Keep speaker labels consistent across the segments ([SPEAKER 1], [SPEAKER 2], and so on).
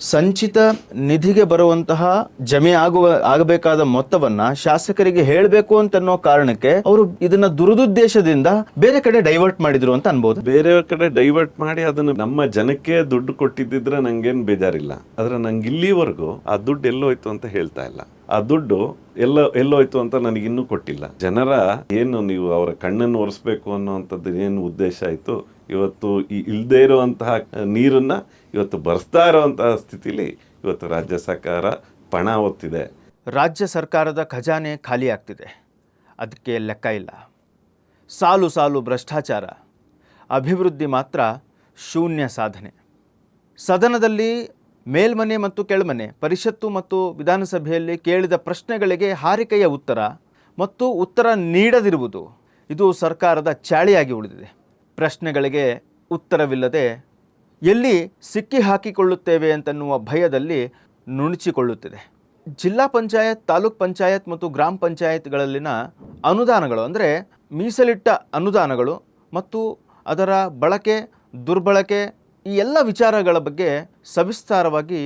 [SPEAKER 1] ಸಂಚಿತ ನಿಧಿಗೆ ಬರುವಂತಹ ಜಮೆ ಆಗುವ, ಆಗಬೇಕಾದ ಮೊತ್ತವನ್ನ ಶಾಸಕರಿಗೆ ಹೇಳಬೇಕು ಅಂತನ್ನೋ ಕಾರಣಕ್ಕೆ ಅವರು ಇದನ್ನ ದುರುದ್ದೇಶದಿಂದ ಬೇರೆ ಕಡೆ ಡೈವರ್ಟ್ ಮಾಡಿದ್ರು ಅಂತ ಅನ್ಬೋದು.
[SPEAKER 2] ಬೇರೆ ಕಡೆ ಡೈವರ್ಟ್ ಮಾಡಿ ಅದನ್ನ ನಮ್ಮ ಜನಕ್ಕೆ ದುಡ್ಡು ಕೊಟ್ಟಿದ್ದಿದ್ರೆ ನಂಗೇನು ಬೇಜಾರಿಲ್ಲ. ಆದ್ರೆ ನಂಗೆ ಇಲ್ಲಿವರೆಗೂ ಆ ದುಡ್ಡು ಎಲ್ಲೋಯ್ತು ಅಂತ ಹೇಳ್ತಾ ಇಲ್ಲ. ಆ ದುಡ್ಡು ಎಲ್ಲ, ಎಲ್ಲೋಯ್ತು ಅಂತ ನನಗೆ ಇನ್ನೂ ಕೊಟ್ಟಿಲ್ಲ. ಜನರ ಏನು ನೀವು ಅವರ ಕಣ್ಣನ್ನು ಒರೆಸ್ಬೇಕು ಅನ್ನೋ ಏನು ಉದ್ದೇಶ ಆಯಿತು? ಇವತ್ತು ಇಲ್ದೇ ಇರುವಂತಹ ನೀರನ್ನ ಇವತ್ತು ಬರೆಸ್ತಾ ಇರುವಂತಹ ಸ್ಥಿತಿಲಿ ಇವತ್ತು ರಾಜ್ಯ ಸರ್ಕಾರ ಪಣ ಒತ್ತಿದೆ
[SPEAKER 1] ರಾಜ್ಯ ಸರ್ಕಾರದ ಖಜಾನೆ ಖಾಲಿ ಆಗ್ತಿದೆ. ಅದಕ್ಕೆ ಲೆಕ್ಕ ಇಲ್ಲ. ಸಾಲು ಸಾಲು ಭ್ರಷ್ಟಾಚಾರ. ಅಭಿವೃದ್ಧಿ ಮಾತ್ರ ಶೂನ್ಯ ಸಾಧನೆ. ಸದನದಲ್ಲಿ ಮೇಲ್ಮನೆ ಮತ್ತು ಕೆಳಮನೆ, ಪರಿಷತ್ತು ಮತ್ತು ವಿಧಾನಸಭೆಯಲ್ಲಿ ಕೇಳಿದ ಪ್ರಶ್ನೆಗಳಿಗೆ ಹಾರಿಕೆಯ ಉತ್ತರ ಮತ್ತು ಉತ್ತರ ನೀಡದಿರುವುದು ಇದು ಸರ್ಕಾರದ ಚಾಳಿಯಾಗಿ ಉಳಿದಿದೆ. ಪ್ರಶ್ನೆಗಳಿಗೆ ಉತ್ತರವಿಲ್ಲದೆ ಎಲ್ಲಿ ಸಿಕ್ಕಿ ಹಾಕಿಕೊಳ್ಳುತ್ತೇವೆ ಅಂತನ್ನುವ ಭಯದಲ್ಲಿ ನುಣುಚಿಕೊಳ್ಳುತ್ತಿದೆ. ಜಿಲ್ಲಾ ಪಂಚಾಯತ್, ತಾಲೂಕ್ ಪಂಚಾಯತ್ ಮತ್ತು ಗ್ರಾಮ ಪಂಚಾಯತ್ಗಳಲ್ಲಿನ ಅನುದಾನಗಳು ಅಂದರೆ ಮೀಸಲಿಟ್ಟ ಅನುದಾನಗಳು ಮತ್ತು ಅದರ ಬಳಕೆ, ದುರ್ಬಳಕೆ ಈ ಎಲ್ಲ ವಿಚಾರಗಳ ಬಗ್ಗೆ ಸವಿಸ್ತಾರವಾಗಿ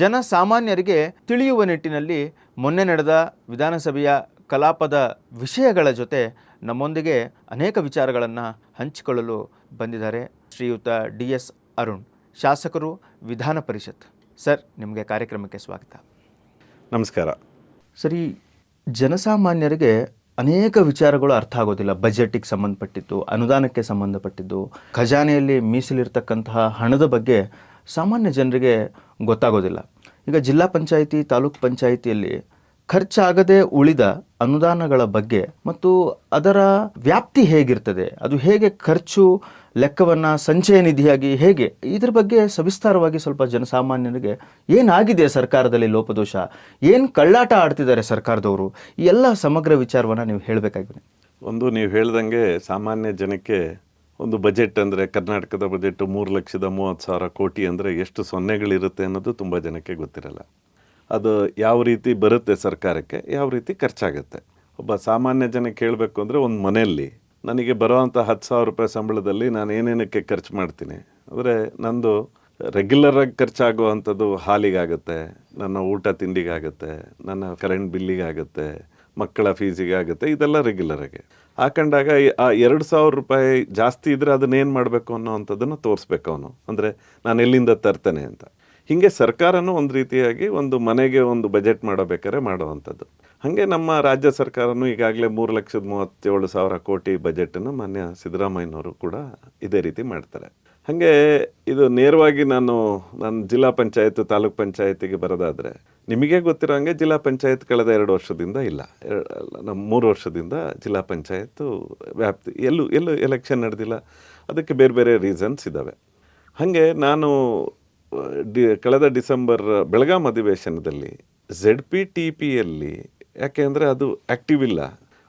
[SPEAKER 1] ಜನಸಾಮಾನ್ಯರಿಗೆ ತಿಳಿಯುವ ನಿಟ್ಟಿನಲ್ಲಿ ಮೊನ್ನೆ ನಡೆದ ವಿಧಾನಸಭೆಯ ಕಲಾಪದ ವಿಷಯಗಳ ಜೊತೆ ನಮ್ಮೊಂದಿಗೆ ಅನೇಕ ವಿಚಾರಗಳನ್ನು ಹಂಚಿಕೊಳ್ಳಲು ಬಂದಿದ್ದಾರೆ. ಶ್ರೀಯುತ ಡಿ ಎಸ್ ಅರುಣ್ ಶಾಸಕರು ವಿಧಾನ ಪರಿಷತ್. ಸರ್ ನಿಮಗೆ ಕಾರ್ಯಕ್ರಮಕ್ಕೆ ಸ್ವಾಗತ.
[SPEAKER 2] ನಮಸ್ಕಾರ.
[SPEAKER 1] ಸರಿ ಜನಸಾಮಾನ್ಯರಿಗೆ ಅನೇಕ ವಿಚಾರಗಳು ಅರ್ಥ ಆಗೋದಿಲ್ಲ. ಬಜೆಟಿಗೆ ಸಂಬಂಧಪಟ್ಟಿದ್ದು ಅನುದಾನಕ್ಕೆ ಸಂಬಂಧಪಟ್ಟಿದ್ದು ಖಜಾನೆಯಲ್ಲಿ ಮೀಸಲಿರ್ತಕ್ಕಂತಹ ಹಣದ ಬಗ್ಗೆ ಸಾಮಾನ್ಯ ಜನರಿಗೆ ಗೊತ್ತಾಗೋದಿಲ್ಲ. ಈಗ ಜಿಲ್ಲಾ ಪಂಚಾಯಿತಿ ತಾಲೂಕ್ ಪಂಚಾಯಿತಿಯಲ್ಲಿ ಖರ್ಚಾಗದೆ ಉಳಿದ ಅನುದಾನಗಳ ಬಗ್ಗೆ ಮತ್ತು ಅದರ ವ್ಯಾಪ್ತಿ ಹೇಗಿರ್ತದೆ ಅದು ಹೇಗೆ ಖರ್ಚು ಲೆಕ್ಕವನ್ನು ಸಂಚಯ ನಿಧಿಯಾಗಿ ಹೇಗೆ? ಇದ್ರ ಬಗ್ಗೆ ಸವಿಸ್ತಾರವಾಗಿ ಸ್ವಲ್ಪ ಜನಸಾಮಾನ್ಯರಿಗೆ ಏನಾಗಿದೆ ಸರ್ಕಾರದಲ್ಲಿ ಲೋಪದೋಷ? ಏನು ಕಳ್ಳಾಟ ಆಡ್ತಿದ್ದಾರೆ ಸರ್ಕಾರದವರು? ಈ ಎಲ್ಲ ಸಮಗ್ರ ವಿಚಾರವನ್ನು ನೀವು ಹೇಳಬೇಕಾಗಿದೆ
[SPEAKER 2] ಒಂದು, ನೀವು ಹೇಳ್ದಂಗೆ ಸಾಮಾನ್ಯ ಜನಕ್ಕೆ ಒಂದು ಬಜೆಟ್ ಅಂದರೆ ಕರ್ನಾಟಕದ ಬಜೆಟ್ ಮೂರು ಲಕ್ಷದ ಮೂವತ್ತು ಸಾವಿರ ಕೋಟಿ ಅಂದರೆ ಎಷ್ಟು ಸೊನ್ನೆಗಳಿರುತ್ತೆ ಅನ್ನೋದು ತುಂಬ ಜನಕ್ಕೆ ಗೊತ್ತಿರಲ್ಲ. ಅದು ಯಾವ ರೀತಿ ಬರುತ್ತೆ ಸರ್ಕಾರಕ್ಕೆ, ಯಾವ ರೀತಿ ಖರ್ಚಾಗುತ್ತೆ. ಒಬ್ಬ ಸಾಮಾನ್ಯ ಜನಕ್ಕೆ ಹೇಳಬೇಕು ಅಂದರೆ ಒಂದು ಮನೆಯಲ್ಲಿ ನನಗೆ ಬರುವಂಥ ಹತ್ತು ಸಾವಿರ ರೂಪಾಯಿ ಸಂಬಳದಲ್ಲಿ ನಾನು ಏನೇನಕ್ಕೆ ಖರ್ಚು ಮಾಡ್ತೀನಿ? ಅಂದರೆ ನಂದು ರೆಗ್ಯುಲರಾಗಿ ಖರ್ಚಾಗುವಂಥದ್ದು ಹಾಲಿಗಾಗುತ್ತೆ, ನನ್ನ ಊಟ ತಿಂಡಿಗಾಗುತ್ತೆ, ನನ್ನ ಕರೆಂಟ್ ಬಿಲ್ಲಿಗಾಗುತ್ತೆ, ಮಕ್ಕಳ ಫೀಸಿಗಾಗುತ್ತೆ ಇದೆಲ್ಲ ರೆಗ್ಯುಲರಾಗಿ ಹಾಕೊಂಡಾಗ ಆ ಎರಡು ಸಾವಿರ ರೂಪಾಯಿ ಜಾಸ್ತಿ ಇದ್ರೆ ಅದನ್ನ ಏನು ಮಾಡಬೇಕು ಅನ್ನೋವಂಥದ್ದನ್ನು ತೋರಿಸ್ಬೇಕು ಅವನು. ಅಂದರೆ ನಾನು ಎಲ್ಲಿಂದ ತರ್ತೇನೆ ಅಂತ. ಹೀಗೆ ಸರ್ಕಾರನೂ ಒಂದು ರೀತಿಯಾಗಿ ಒಂದು ಮನೆಗೆ ಒಂದು ಬಜೆಟ್ ಮಾಡಬೇಕಾದ್ರೆ ಮಾಡುವಂಥದ್ದು. ಹಾಗೆ ನಮ್ಮ ರಾಜ್ಯ ಸರ್ಕಾರನೂ ಈಗಾಗಲೇ ಮೂರು ಲಕ್ಷದ ಮೂವತ್ತೇಳು ಸಾವಿರ ಕೋಟಿ ಬಜೆಟನ್ನು ಮಾನ್ಯ ಸಿದ್ದರಾಮಯ್ಯನವರು ಕೂಡ ಇದೇ ರೀತಿ ಮಾಡ್ತಾರೆ. ಹಾಗೆ ಇದು ನೇರವಾಗಿ ನಾನು ನನ್ನ ಜಿಲ್ಲಾ ಪಂಚಾಯತ್, ತಾಲೂಕ್ ಪಂಚಾಯತಿಗೆ ಬರೋದಾದರೆ ನಿಮಗೆ ಗೊತ್ತಿರೋ ಹಾಗೆ ಜಿಲ್ಲಾ ಪಂಚಾಯತ್ ಕಳೆದ ಎರಡು ವರ್ಷದಿಂದ ಇಲ್ಲ. ನಮ್ಮ ಮೂರು ವರ್ಷದಿಂದ ಜಿಲ್ಲಾ ಪಂಚಾಯತ್ತು ವ್ಯಾಪ್ತಿ ಎಲ್ಲೂ ಎಲ್ಲೂ ಎಲೆಕ್ಷನ್ ನಡೆದಿಲ್ಲ. ಅದಕ್ಕೆ ಬೇರೆ ಬೇರೆ ರೀಸನ್ಸ್ ಇದ್ದಾವೆ. ಹಾಗೆ ನಾನು, ಡಿ, ಕಳೆದ ಡಿಸೆಂಬರ್, ಬೆಳಗಾಂ ಅಧಿವೇಶನದಲ್ಲಿ ಝೆಡ್ ಪಿ ಟಿ ಪಿಯಲ್ಲಿ ಯಾಕೆಂದರೆ ಅದು ಆ್ಯಕ್ಟಿವ್ ಇಲ್ಲ,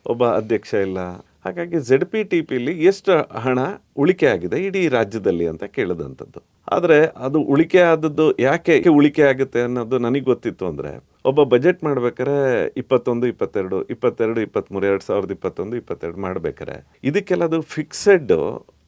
[SPEAKER 2] ಒಬ್ಬ ಅಧ್ಯಕ್ಷ ಇಲ್ಲ. ಹಾಗಾಗಿ ಝೆಡ್ ಪಿ ಟಿ ಪಿಲಿ ಎಷ್ಟು ಹಣ ಉಳಿಕೆ ಆಗಿದೆ ಇಡೀ ರಾಜ್ಯದಲ್ಲಿ ಅಂತ ಕೇಳಿದಂಥದ್ದು. ಆದರೆ ಅದು ಉಳಿಕೆ ಆದದ್ದು ಯಾಕೆ ಉಳಿಕೆ ಆಗುತ್ತೆ ಅನ್ನೋದು ನನಗೆ ಗೊತ್ತಿತ್ತು ಅಂದರೆ, ಒಬ್ಬ ಬಜೆಟ್ ಮಾಡ್ಬೇಕಾರೆ ಇಪ್ಪತ್ತೊಂದು, ಇಪ್ಪತ್ತೆರಡು ಇಪ್ಪತ್ತೆರಡು, ಇಪ್ಪತ್ತ್ಮೂರು, ಎರಡು ಸಾವಿರದ ಇಪ್ಪತ್ತೊಂದು, ಇಪ್ಪತ್ತೆರಡು ಮಾಡ್ಬೇಕಾರೆ ಇದಕ್ಕೆಲ್ಲ ಅದು ಫಿಕ್ಸೆಡ್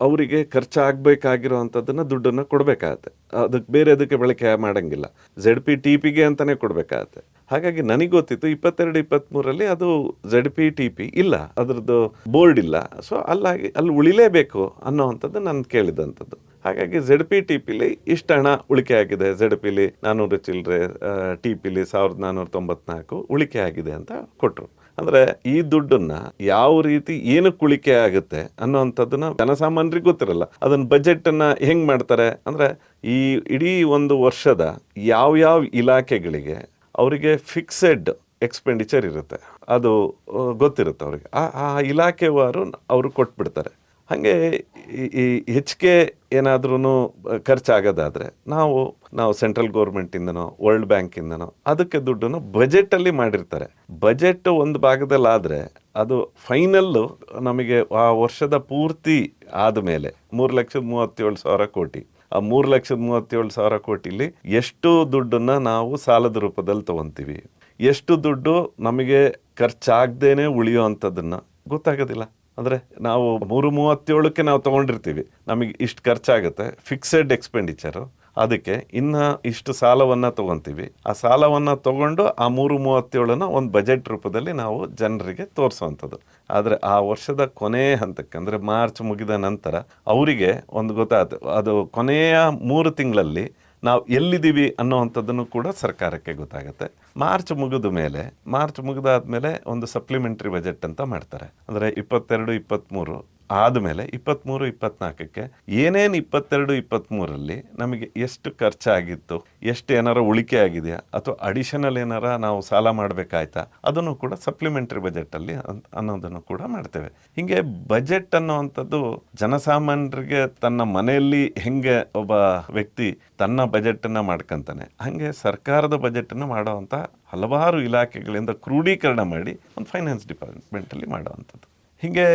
[SPEAKER 2] ಅವರಿಗೆ ಖರ್ಚಾಗಬೇಕಾಗಿರುವಂಥದ್ದನ್ನು ದುಡ್ಡನ್ನು ಕೊಡಬೇಕಾಗತ್ತೆ. ಅದಕ್ಕೆ ಬೇರೆ ಅದಕ್ಕೆ ಬಳಕೆ ಮಾಡೋಂಗಿಲ್ಲ. ಝೆಡ್ ಪಿ ಟಿ ಪಿಗೆ ಅಂತಲೇ ಕೊಡಬೇಕಾಗತ್ತೆ. ಹಾಗಾಗಿ ನನಗೆ ಗೊತ್ತಿತ್ತು ಇಪ್ಪತ್ತೆರಡು ಇಪ್ಪತ್ತ್ಮೂರಲ್ಲಿ ಅದು ಝಡ್ ಪಿ ಟಿ ಪಿ ಇಲ್ಲ, ಅದರದ್ದು ಬೋರ್ಡ್ ಇಲ್ಲ. ಸೊ ಅಲ್ಲಾಗಿ, ಅಲ್ಲಿ ಉಳಿಲೇಬೇಕು ಅನ್ನೋವಂಥದ್ದು ನಾನು ಕೇಳಿದಂಥದ್ದು. ಹಾಗಾಗಿ ಝಡ್ ಪಿ ಟಿ ಪಿಲಿ ಇಷ್ಟು ಹಣ ಉಳಿಕೆ ಆಗಿದೆ. ಝಡ್ ಪಿಲಿ ನಾನ್ನೂರು ಚಿಲ್ಲರೆ ಟಿ ಪಿಲಿ ಸಾವಿರದ ನಾನ್ನೂರ ತೊಂಬತ್ನಾಲ್ಕು ಉಳಿಕೆ ಆಗಿದೆ ಅಂತ ಕೊಟ್ಟರು ಅಂದ್ರೆ ಈ ದುಡ್ಡನ್ನ ಯಾವ ರೀತಿ ಏನಕ್ಕೆ ಉಳಿಕೆ ಆಗುತ್ತೆ ಅನ್ನೋವಂಥದ್ದನ್ನ ಜನಸಾಮಾನ್ಯರಿಗೆ ಗೊತ್ತಿರಲ್ಲ. ಅದನ್ನ ಬಜೆಟ್ ಹೆಂಗೆ ಹೆಂಗ್ ಮಾಡ್ತಾರೆ? ಅಂದ್ರೆ ಈ ಇಡೀ ಒಂದು ವರ್ಷದ ಯಾವ ಯಾವ ಇಲಾಖೆಗಳಿಗೆ ಅವರಿಗೆ ಫಿಕ್ಸೆಡ್ ಎಕ್ಸ್ಪೆಂಡಿಚರ್ ಇರುತ್ತೆ. ಅದು ಗೊತ್ತಿರುತ್ತೆ ಅವ್ರಿಗೆ. ಆ ಆ ಇಲಾಖೆವಾರು ಅವರು ಕೊಟ್ಬಿಡ್ತಾರೆ. ಹಾಗೆ ಈ- ಹೆಚ್ ಹೆಚ್ಚಿಗೆ ಏನಾದ್ರೂ ಖರ್ಚಾಗೋದಾದರೆ ನಾವು ನಾವು ಸೆಂಟ್ರಲ್ ಗೌರ್ಮೆಂಟಿಂದನೋ ವರ್ಲ್ಡ್ ಬ್ಯಾಂಕಿಂದನೋ ಅದಕ್ಕೆ ದುಡ್ಡನ್ನು ಬಜೆಟಲ್ಲಿ ಮಾಡಿರ್ತಾರೆ. ಬಜೆಟ್ ಒಂದು ಭಾಗದಲ್ಲಿ ಆದರೆ ಅದು ಫೈನಲ್ಲು ನಮಗೆ ಆ ವರ್ಷದ ಪೂರ್ತಿ ಆದಮೇಲೆ ಮೂರು ಲಕ್ಷದ ಮೂವತ್ತೇಳು ಸಾವಿರ ಕೋಟಿ. ಆ ಮೂರು ಲಕ್ಷದ ಮೂವತ್ತೇಳು ಸಾವಿರ ಕೋಟಿಲಿ ಎಷ್ಟು ದುಡ್ಡನ್ನು ನಾವು ಸಾಲದ ರೂಪದಲ್ಲಿ ತಗೊಂತೀವಿ? ಎಷ್ಟು ದುಡ್ಡು ನಮಗೆ ಖರ್ಚಾಗ್ದೇನೆ ಉಳಿಯೋ ಅಂಥದ್ದನ್ನು ಗೊತ್ತಾಗೋದಿಲ್ಲ. ಅಂದರೆ ನಾವು ಮೂರು ಮೂವತ್ತೇಳಕ್ಕೆ ನಾವು ತೊಗೊಂಡಿರ್ತೀವಿ. ನಮಗೆ ಇಷ್ಟು ಖರ್ಚಾಗುತ್ತೆ. ಫಿಕ್ಸೆಡ್ ಎಕ್ಸ್ಪೆಂಡಿಚರು ಅದಕ್ಕೆ ಇನ್ನ ಇಷ್ಟು ಸಾಲವನ್ನು ತಗೊಂತೀವಿ. ಆ ಸಾಲವನ್ನು ತಗೊಂಡು ಆ ಮೂರು ಮೂವತ್ತೇಳನ್ನು ಒಂದು ಬಜೆಟ್ ರೂಪದಲ್ಲಿ ನಾವು ಜನರಿಗೆ ತೋರಿಸುವಂಥದ್ದು. ಆದರೆ ಆ ವರ್ಷದ ಕೊನೆಯ ಹಂತಕ್ಕೆ ಅಂದರೆ ಮಾರ್ಚ್ ಮುಗಿದ ನಂತರ ಅವರಿಗೆ ಒಂದು ಗೊತ್ತಾಯ್ತು ಅದು ಕೊನೆಯ ಮೂರು ತಿಂಗಳಲ್ಲಿ ನಾವು ಎಲ್ಲಿದ್ದೀವಿ ಅನ್ನೋವಂಥದ್ದನ್ನು ಕೂಡ ಸರ್ಕಾರಕ್ಕೆ ಗೊತ್ತಾಗುತ್ತೆ. ಮಾರ್ಚ್ ಮುಗಿದ ಮೇಲೆ, ಮಾರ್ಚ್ ಮುಗಿದಾದ್ಮೇಲೆ ಒಂದು ಸಪ್ಲಿಮೆಂಟ್ರಿ ಬಜೆಟ್ ಅಂತ ಮಾಡ್ತಾರೆ. ಅಂದರೆ ಇಪ್ಪತ್ತೆರಡು ಇಪ್ಪತ್ತ್ಮೂರು ಆದಮೇಲೆ ಇಪ್ಪತ್ತ್ಮೂರು ಇಪ್ಪತ್ನಾಲ್ಕಕ್ಕೆ ಏನೇನು ಇಪ್ಪತ್ತೆರಡು ಇಪ್ಪತ್ತ್ಮೂರಲ್ಲಿ ನಮಗೆ ಎಷ್ಟು ಖರ್ಚಾಗಿತ್ತು, ಎಷ್ಟು ಏನಾರ ಉಳಿಕೆ ಆಗಿದೆಯಾ, ಅಥವಾ ಅಡಿಷನಲ್ ಏನಾರ ನಾವು ಸಾಲ ಮಾಡಬೇಕಾಯ್ತಾ, ಅದನ್ನು ಕೂಡ ಸಪ್ಲಿಮೆಂಟ್ರಿ ಬಜೆಟಲ್ಲಿ ಅನ್ನೋದನ್ನು ಕೂಡ ಮಾಡ್ತೇವೆ. ಹೀಗೆ ಬಜೆಟ್ ಅನ್ನುವಂಥದ್ದು ಜನಸಾಮಾನ್ಯರಿಗೆ ತನ್ನ ಮನೆಯಲ್ಲಿ ಹೆಂಗೆ ಒಬ್ಬ ವ್ಯಕ್ತಿ ತನ್ನ ಬಜೆಟನ್ನು ಮಾಡ್ಕೊಂತಾನೆ, ಹಾಗೆ ಸರ್ಕಾರದ ಬಜೆಟನ್ನು ಮಾಡುವಂಥ ಹಲವಾರು ಇಲಾಖೆಗಳಿಂದ ಕ್ರೂಢೀಕರಣ ಮಾಡಿ ಒಂದು ಫೈನಾನ್ಸ್ ಡಿಪಾರ್ಟ್ಮೆಂಟಲ್ಲಿ ಮಾಡುವಂಥದ್ದು ಹೀಗೆ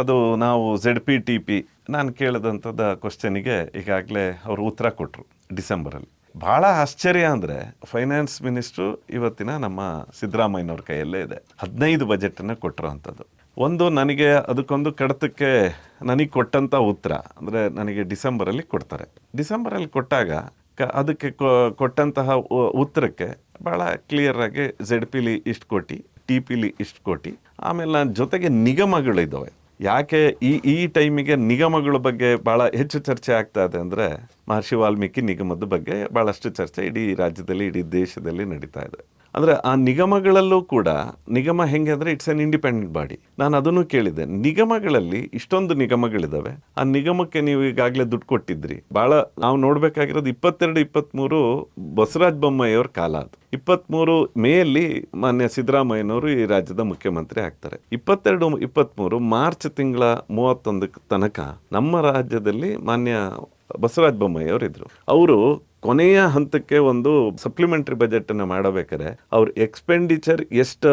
[SPEAKER 2] ಅದು ನಾವು ಝೆಡ್ ಪಿ ಟಿ ಪಿ ನಾನು ಕೇಳಿದಂಥದ್ದು ಕ್ವಶನಿಗೆ ಈಗಾಗಲೇ ಅವರು ಉತ್ತರ ಕೊಟ್ಟರು ಡಿಸೆಂಬರಲ್ಲಿ. ಭಾಳ ಆಶ್ಚರ್ಯ ಅಂದರೆ ಫೈನಾನ್ಸ್ ಮಿನಿಸ್ಟ್ರು ಇವತ್ತಿನ ನಮ್ಮ ಸಿದ್ದರಾಮಯ್ಯನವ್ರ ಕೈಯಲ್ಲೇ ಇದೆ. ಹದಿನೈದು ಬಜೆಟನ್ನು ಕೊಟ್ಟಿರೋವಂಥದ್ದು. ಒಂದು ನನಗೆ ಅದಕ್ಕೊಂದು ಕಡತಕ್ಕೆ ನನಗೆ ಕೊಟ್ಟಂಥ ಉತ್ತರ ಅಂದರೆ ನನಗೆ ಡಿಸೆಂಬರಲ್ಲಿ ಕೊಡ್ತಾರೆ. ಡಿಸೆಂಬರಲ್ಲಿ ಕೊಟ್ಟಾಗ ಕ ಅದಕ್ಕೆ ಕೊಟ್ಟಂತಹ ಉತ್ತರಕ್ಕೆ ಭಾಳ ಕ್ಲಿಯರಾಗಿ ಝೆಡ್ ಪಿಲಿ ಇಷ್ಟು ಕೋಟಿ ಟಿ ಪಿಲಿ ಇಷ್ಟು ಕೋಟಿ. ಆಮೇಲೆ ನಾನು ಜೊತೆಗೆ ನಿಗಮಗಳಿದ್ದಾವೆ ಯಾಕೆ ಈ ಈ ಟೈಮಿಗೆ ನಿಗಮಗಳ ಬಗ್ಗೆ ಭಾಳ ಹೆಚ್ಚು ಚರ್ಚೆ ಆಗ್ತಾ ಇದೆ ಅಂದರೆ ಮಹರ್ಷಿ ವಾಲ್ಮೀಕಿ ನಿಗಮದ ಬಗ್ಗೆ ಭಾಳಷ್ಟು ಚರ್ಚೆ ಇಡೀ ರಾಜ್ಯದಲ್ಲಿ, ಇಡೀ ದೇಶದಲ್ಲಿ ನಡೀತಾ ಇದೆ. ಅಂದರೆ ಆ ನಿಗಮಗಳಲ್ಲೂ ಕೂಡ, ನಿಗಮ ಹೆಂಗೆ ಅಂದರೆ ಇಟ್ಸ್ ಎನ್ ಇಂಡಿಪೆಂಡೆಂಟ್ ಬಾಡಿ ನಾನು ಅದನ್ನು ಕೇಳಿದೆ ನಿಗಮಗಳಲ್ಲಿ ಇಷ್ಟೊಂದು ನಿಗಮಗಳಿದ್ದಾವೆ ಆ ನಿಗಮಕ್ಕೆ ನೀವು ಈಗಾಗಲೇ ದುಡ್ಡು ಕೊಟ್ಟಿದ್ರಿ. ಭಾಳ ನಾವು ನೋಡಬೇಕಾಗಿರೋದು ಇಪ್ಪತ್ತೆರಡು, ಇಪ್ಪತ್ತ್ಮೂರು ಬಸವರಾಜ ಬೊಮ್ಮಾಯಿಯವ್ರ ಕಾಲ ಅದು. ಇಪ್ಪತ್ತ್ಮೂರು ಮೇಯಲ್ಲಿ ಮಾನ್ಯ ಸಿದ್ದರಾಮಯ್ಯನವರು ಈ ರಾಜ್ಯದ ಮುಖ್ಯಮಂತ್ರಿ ಆಗ್ತಾರೆ. ಇಪ್ಪತ್ತೆರಡು, ಇಪ್ಪತ್ತ್ಮೂರು ಮಾರ್ಚ್ ತಿಂಗಳ ಮೂವತ್ತೊಂದಕ್ಕೆ ತನಕ ನಮ್ಮ ರಾಜ್ಯದಲ್ಲಿ ಮಾನ್ಯ ಬಸವರಾಜ ಬೊಮ್ಮಾಯಿ ಇದ್ರು ಅವರು ಕೊನೆಯ ಹಂತಕ್ಕೆ ಒಂದು ಸಪ್ಲಿಮೆಂಟರಿ ಬಜೆಟ್ ಅನ್ನು ಮಾಡಬೇಕಾದ್ರೆ ಅವ್ರ ಎಕ್ಸ್ಪೆಂಡಿಚರ್ ಎಷ್ಟು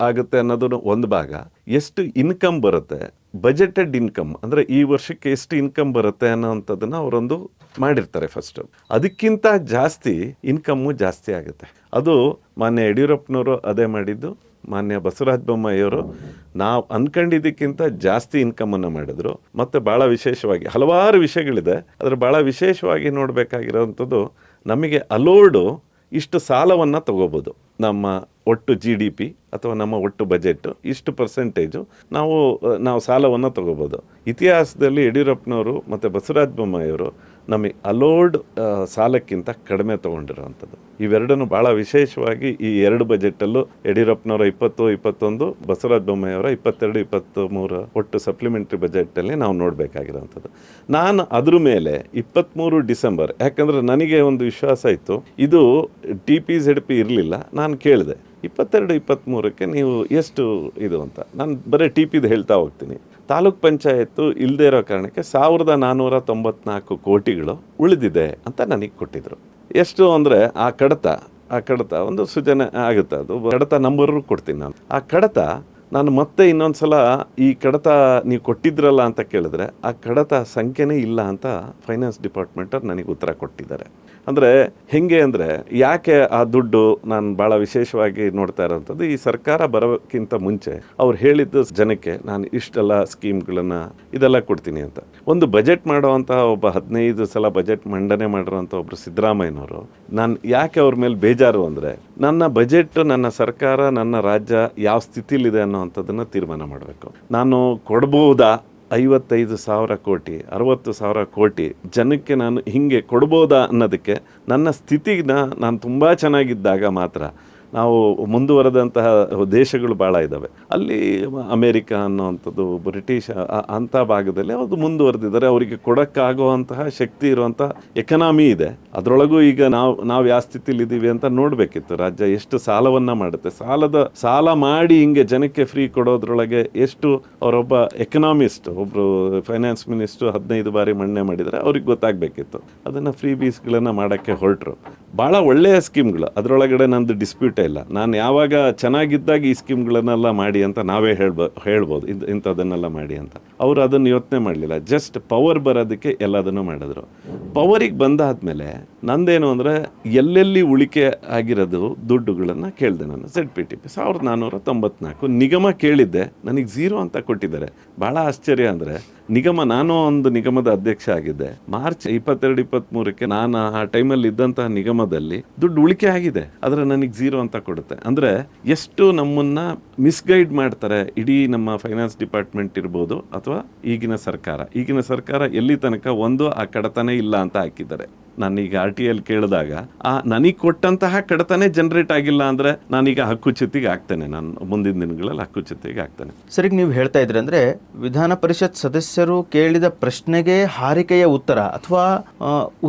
[SPEAKER 2] ಆಗುತ್ತೆ ಅನ್ನೋದನ್ನು ಒಂದು ಭಾಗ. ಎಷ್ಟು ಇನ್ಕಮ್ ಬರುತ್ತೆ ಬಜೆಟೆಡ್ ಇನ್ಕಮ್ ಅಂದರೆ ಈ ವರ್ಷಕ್ಕೆ ಎಷ್ಟು ಇನ್ಕಮ್ ಬರುತ್ತೆ ಅನ್ನೋವಂಥದ್ದನ್ನು ಅವರೊಂದು ಮಾಡಿರ್ತಾರೆ ಫಸ್ಟ್ ಅದಕ್ಕಿಂತ ಜಾಸ್ತಿ ಇನ್ಕಮ್ಮು ಜಾಸ್ತಿ ಆಗುತ್ತೆ. ಅದು ಮಾನ್ಯ ಯಡಿಯೂರಪ್ಪನವರು ಅದೇ ಮಾಡಿದ್ದು. ಮಾನ್ಯ ಬಸವರಾಜ ಬೊಮ್ಮಾಯಿಯವರು ನಾವು ಅನ್ಕೊಂಡಿದ್ದಕ್ಕಿಂತ ಜಾಸ್ತಿ ಇನ್ಕಮನ್ನು ಮಾಡಿದ್ರು. ಮತ್ತು ಭಾಳ ವಿಶೇಷವಾಗಿ ಹಲವಾರು ವಿಷಯಗಳಿದೆ. ಅದರ ಭಾಳ ವಿಶೇಷವಾಗಿ ನೋಡಬೇಕಾಗಿರೋವಂಥದ್ದು ನಮಗೆ ಅಲೋಡು ಇಷ್ಟು ಸಾಲವನ್ನು ತಗೋಬೋದು. ನಮ್ಮ ಒಟ್ಟು ಜಿ ಡಿ ಪಿ ಅಥವಾ ನಮ್ಮ ಒಟ್ಟು ಬಜೆಟ್ ಇಷ್ಟು ಪರ್ಸೆಂಟೇಜು ನಾವು ನಾವು ಸಾಲವನ್ನು ತಗೋಬೋದು. ಇತಿಹಾಸದಲ್ಲಿ ಯಡಿಯೂರಪ್ಪನವರು ಮತ್ತು ಬಸವರಾಜ ಬೊಮ್ಮಾಯಿಯವರು ನಮಗೆ ಅಲೋಡ್ ಸಾಲಕ್ಕಿಂತ ಕಡಿಮೆ ತೊಗೊಂಡಿರೋವಂಥದ್ದು. ಇವೆರಡನ್ನು ಭಾಳ ವಿಶೇಷವಾಗಿ ಈ ಎರಡು ಬಜೆಟಲ್ಲೂ ಯಡಿಯೂರಪ್ಪನವರ ಇಪ್ಪತ್ತು, ಇಪ್ಪತ್ತೊಂದು, ಬಸವರಾಜ ಬೊಮ್ಮಾಯಿಯವರ ಇಪ್ಪತ್ತೆರಡು ಇಪ್ಪತ್ತು ಮೂರು ಒಟ್ಟು ಸಪ್ಲಿಮೆಂಟ್ರಿ ಬಜೆಟಲ್ಲಿ ನಾವು ನೋಡಬೇಕಾಗಿರೋವಂಥದ್ದು. ನಾನು ಅದ್ರ ಮೇಲೆ ಇಪ್ಪತ್ತ್ಮೂರು ಡಿಸೆಂಬರ್, ಯಾಕಂದರೆ ನನಗೆ ಒಂದು ವಿಶ್ವಾಸ ಇತ್ತು. ಇದು ಟಿ ಪಿ ಝೆಡ್ ಪಿ ಇರಲಿಲ್ಲ, ನಾನು ಕೇಳಿದೆ. ಇಪ್ಪತ್ತೆರಡು, ಇಪ್ಪತ್ತ್ಮೂರಕ್ಕೆ ನೀವು ಎಷ್ಟು ಇದು ಅಂತ. ನಾನು ಬರೀ ಟಿ ಪಿದು ಹೇಳ್ತಾ ಹೋಗ್ತೀನಿ. ತಾಲೂಕ್ ಪಂಚಾಯತ್ತು ಇಲ್ಲದೇ ಇರೋ ಕಾರಣಕ್ಕೆ ಸಾವಿರದ ನಾನ್ನೂರ ತೊಂಬತ್ನಾಲ್ಕು ಕೋಟಿಗಳು ಉಳಿದಿದೆ ಅಂತ ನನಗೆ ಕೊಟ್ಟಿದ್ರು. ಎಷ್ಟು ಅಂದರೆ ಆ ಕಡತ ಆ ಕಡತ ಒಂದು ಸುಜನ ಆಗುತ್ತೆ. ಅದು ಕಡತ ನಂಬರು ಕೊಡ್ತೀನಿ ನಾನು. ಆ ಕಡತ, ನಾನು ಮತ್ತೆ ಇನ್ನೊಂದು ಸಲ ಈ ಕಡತ ನೀವು ಕೊಟ್ಟಿದ್ರಲ್ಲ ಅಂತ ಕೇಳಿದ್ರೆ ಆ ಕಡತ ಸಂಖ್ಯೆನೇ ಇಲ್ಲ ಅಂತ ಫೈನಾನ್ಸ್ ಡಿಪಾರ್ಟ್ಮೆಂಟವ್ರು ನನಗೆ ಉತ್ತರ ಕೊಟ್ಟಿದ್ದಾರೆ. ಅಂದರೆ ಹೆಂಗೆ ಅಂದರೆ ಯಾಕೆ ಆ ದುಡ್ಡು ನಾನು ಭಾಳ ವಿಶೇಷವಾಗಿ ನೋಡ್ತಾ ಇರೋಂಥದ್ದು? ಈ ಸರ್ಕಾರ ಬರೋಕ್ಕಿಂತ ಮುಂಚೆ ಅವ್ರು ಹೇಳಿದ್ದು ಜನಕ್ಕೆ ನಾನು ಇಷ್ಟೆಲ್ಲ ಸ್ಕೀಮ್ಗಳನ್ನು ಇದೆಲ್ಲ ಕೊಡ್ತೀನಿ ಅಂತ. ಒಂದು ಬಜೆಟ್ ಮಾಡುವಂಥ ಒಬ್ಬ ಹದಿನೈದು ಸಲ ಬಜೆಟ್ ಮಂಡನೆ ಮಾಡಿರೋಂಥ ಒಬ್ಬರು ಸಿದ್ದರಾಮಯ್ಯನವರು, ನಾನು ಯಾಕೆ ಅವ್ರ ಮೇಲೆ ಬೇಜಾರು ಅಂದರೆ ನನ್ನ ಬಜೆಟ್, ನನ್ನ ಸರ್ಕಾರ, ನನ್ನ ರಾಜ್ಯ ಯಾವ ಸ್ಥಿತಿಲಿದೆ ಅನ್ನೋವಂಥದ್ದನ್ನು ತೀರ್ಮಾನ ಮಾಡಬೇಕು. ನಾನು ಕೊಡ್ಬೋದಾ? ಐವತ್ತೈದು ಸಾವಿರ ಕೋಟಿ, ಅರವತ್ತು ಸಾವಿರ ಕೋಟಿ ಜನಕ್ಕೆ ನಾನು ಹಿಂಗೆ ಕೊಡ್ಬೋದಾ ಅನ್ನೋದಕ್ಕೆ ನನ್ನ ಸ್ಥಿತಿನ ನಾನು ತುಂಬ ಚೆನ್ನಾಗಿದ್ದಾಗ ಮಾತ್ರ ನಾವು ಮುಂದುವರೆದಂತಹ ದೇಶಗಳು ಭಾಳ ಇದ್ದಾವೆ ಅಲ್ಲಿ ಅಮೇರಿಕ ಅನ್ನುವಂಥದ್ದು, ಬ್ರಿಟಿಷ್ ಅಂಥ ಭಾಗದಲ್ಲಿ ಅದು ಮುಂದುವರೆದಿದ್ದಾರೆ. ಅವರಿಗೆ ಕೊಡೋಕ್ಕಾಗುವಂತಹ ಶಕ್ತಿ ಇರುವಂಥ ಎಕನಾಮಿ ಇದೆ. ಅದರೊಳಗೂ ಈಗ ನಾವು ನಾವು ಯಾವ ಸ್ಥಿತಿಲಿ ಇದ್ದೀವಿ ಅಂತ ನೋಡಬೇಕಿತ್ತು. ರಾಜ್ಯ ಎಷ್ಟು ಸಾಲವನ್ನು ಮಾಡುತ್ತೆ. ಸಾಲದ, ಸಾಲ ಮಾಡಿ ಹಿಂಗೆ ಜನಕ್ಕೆ ಫ್ರೀ ಕೊಡೋದ್ರೊಳಗೆ ಎಷ್ಟು ಅವರೊಬ್ಬ ಎಕನಾಮಿಸ್ಟ್ ಒಬ್ಬರು ಫೈನಾನ್ಸ್ ಮಿನಿಸ್ಟ್ರು ಹದಿನೈದು ಬಾರಿ ಮಣ್ಣೆ ಮಾಡಿದರೆ ಅವ್ರಿಗೆ ಗೊತ್ತಾಗಬೇಕಿತ್ತು. ಅದನ್ನು ಫ್ರೀ ಬೀಸ್ಗಳನ್ನು ಮಾಡೋಕ್ಕೆ ಹೊರಟರು. ಭಾಳ ಒಳ್ಳೆಯ ಸ್ಕೀಮ್ಗಳು ಅದರೊಳಗಡೆ ನಂದು ಡಿಸ್ಪ್ಯೂಟೇ ಇಲ್ಲ. ನಾನು ಯಾವಾಗ ಚೆನ್ನಾಗಿದ್ದಾಗ ಈ ಸ್ಕೀಮ್ಗಳನ್ನೆಲ್ಲ ಮಾಡಿ ಅಂತ ನಾವೇ ಹೇಳ್ಬ, ಹೇಳ್ಬೋದು. ಇದು ಇಂಥದನ್ನೆಲ್ಲ ಮಾಡಿ ಅಂತ. ಅವರು ಅದನ್ನು ಯೋಚನೆ ಮಾಡಲಿಲ್ಲ. ಜಸ್ಟ್ ಪವರ್ ಬರೋದಕ್ಕೆ ಎಲ್ಲದನ್ನು ಮಾಡಿದ್ರು. ಪವರಿಗೆ ಬಂದಾದ್ಮೇಲೆ ನಂದೇನು ಅಂದರೆ ಎಲ್ಲೆಲ್ಲಿ ಉಳಿಕೆ ಆಗಿರೋದು ದುಡ್ಡುಗಳನ್ನು ಕೇಳಿದೆ ನಾನು. ಸೆಡ್ ಪಿ ಟಿ ಪಿ ಸಾವಿರದ ನಾನ್ನೂರ ತೊಂಬತ್ನಾಲ್ಕು. ನಿಗಮ ಕೇಳಿದ್ದೆ. ನನಗೆ ಝೀರೋ ಅಂತ ಕೊಟ್ಟಿದ್ದಾರೆ. ಭಾಳ ಆಶ್ಚರ್ಯ ಅಂದರೆ ನಿಗಮ, ನಾನು ಒಂದು ನಿಗಮದ ಅಧ್ಯಕ್ಷ ಆಗಿದ್ದೆ. ಮಾರ್ಚ್ ಇಪ್ಪತ್ತೆರಡು ಇಪ್ಪತ್ತ್ಮೂರಕ್ಕೆ ನಾನು ಆ ಟೈಮಲ್ಲಿ ಇದ್ದಂತಹ ನಿಗಮದಲ್ಲಿ ದುಡ್ಡು ಉಳಿಕೆ ಆಗಿದೆ. ಆದರೆ ನನಗೆ ಝೀರೋ ಅಂತ ಕೊಡುತ್ತೆ. ಅಂದರೆ ಎಷ್ಟು ನಮ್ಮನ್ನ ಮಿಸ್ಗೈಡ್ ಮಾಡ್ತಾರೆ ಇಡೀ ನಮ್ಮ ಫೈನಾನ್ಸ್ ಡಿಪಾರ್ಟ್ಮೆಂಟ್ ಇರ್ಬೋದು ಅಥವಾ ಈಗಿನ ಸರ್ಕಾರ. ಈಗಿನ ಸರ್ಕಾರ ಎಲ್ಲಿ ತನಕ ಒಂದು ಆ ಕಡತನೇ ಇಲ್ಲ ಅಂತ ಹಾಕಿದ್ದಾರೆ. ನಾನೀಗ ಆರ್ ಟಿ ಎಲ್ ಕೇಳಿದಾಗ, ಆ ನನಗೆ ಕೊಟ್ಟಂತಹ ಕಡತನೇ ಜನರೇಟ್ ಆಗಿಲ್ಲ ಅಂದರೆ ನಾನೀಗ ಹಕ್ಕುಚ್ಯುತಿಗೆ ಆಗ್ತೇನೆ. ನಾನು ಮುಂದಿನ ದಿನಗಳಲ್ಲಿ ಹಕ್ಕು ಹಕ್ಕುಚ್ಯುತಿಗೆ ಆಗ್ತೇನೆ.
[SPEAKER 1] ಸರಿ ನೀವು ಹೇಳ್ತಾ ಇದ್ರಿ ಅಂದರೆ ವಿಧಾನ ಪರಿಷತ್ ಸದಸ್ಯರು ಕೇಳಿದ ಪ್ರಶ್ನೆಗೆ ಹಾರಿಕೆಯ ಉತ್ತರ ಅಥವಾ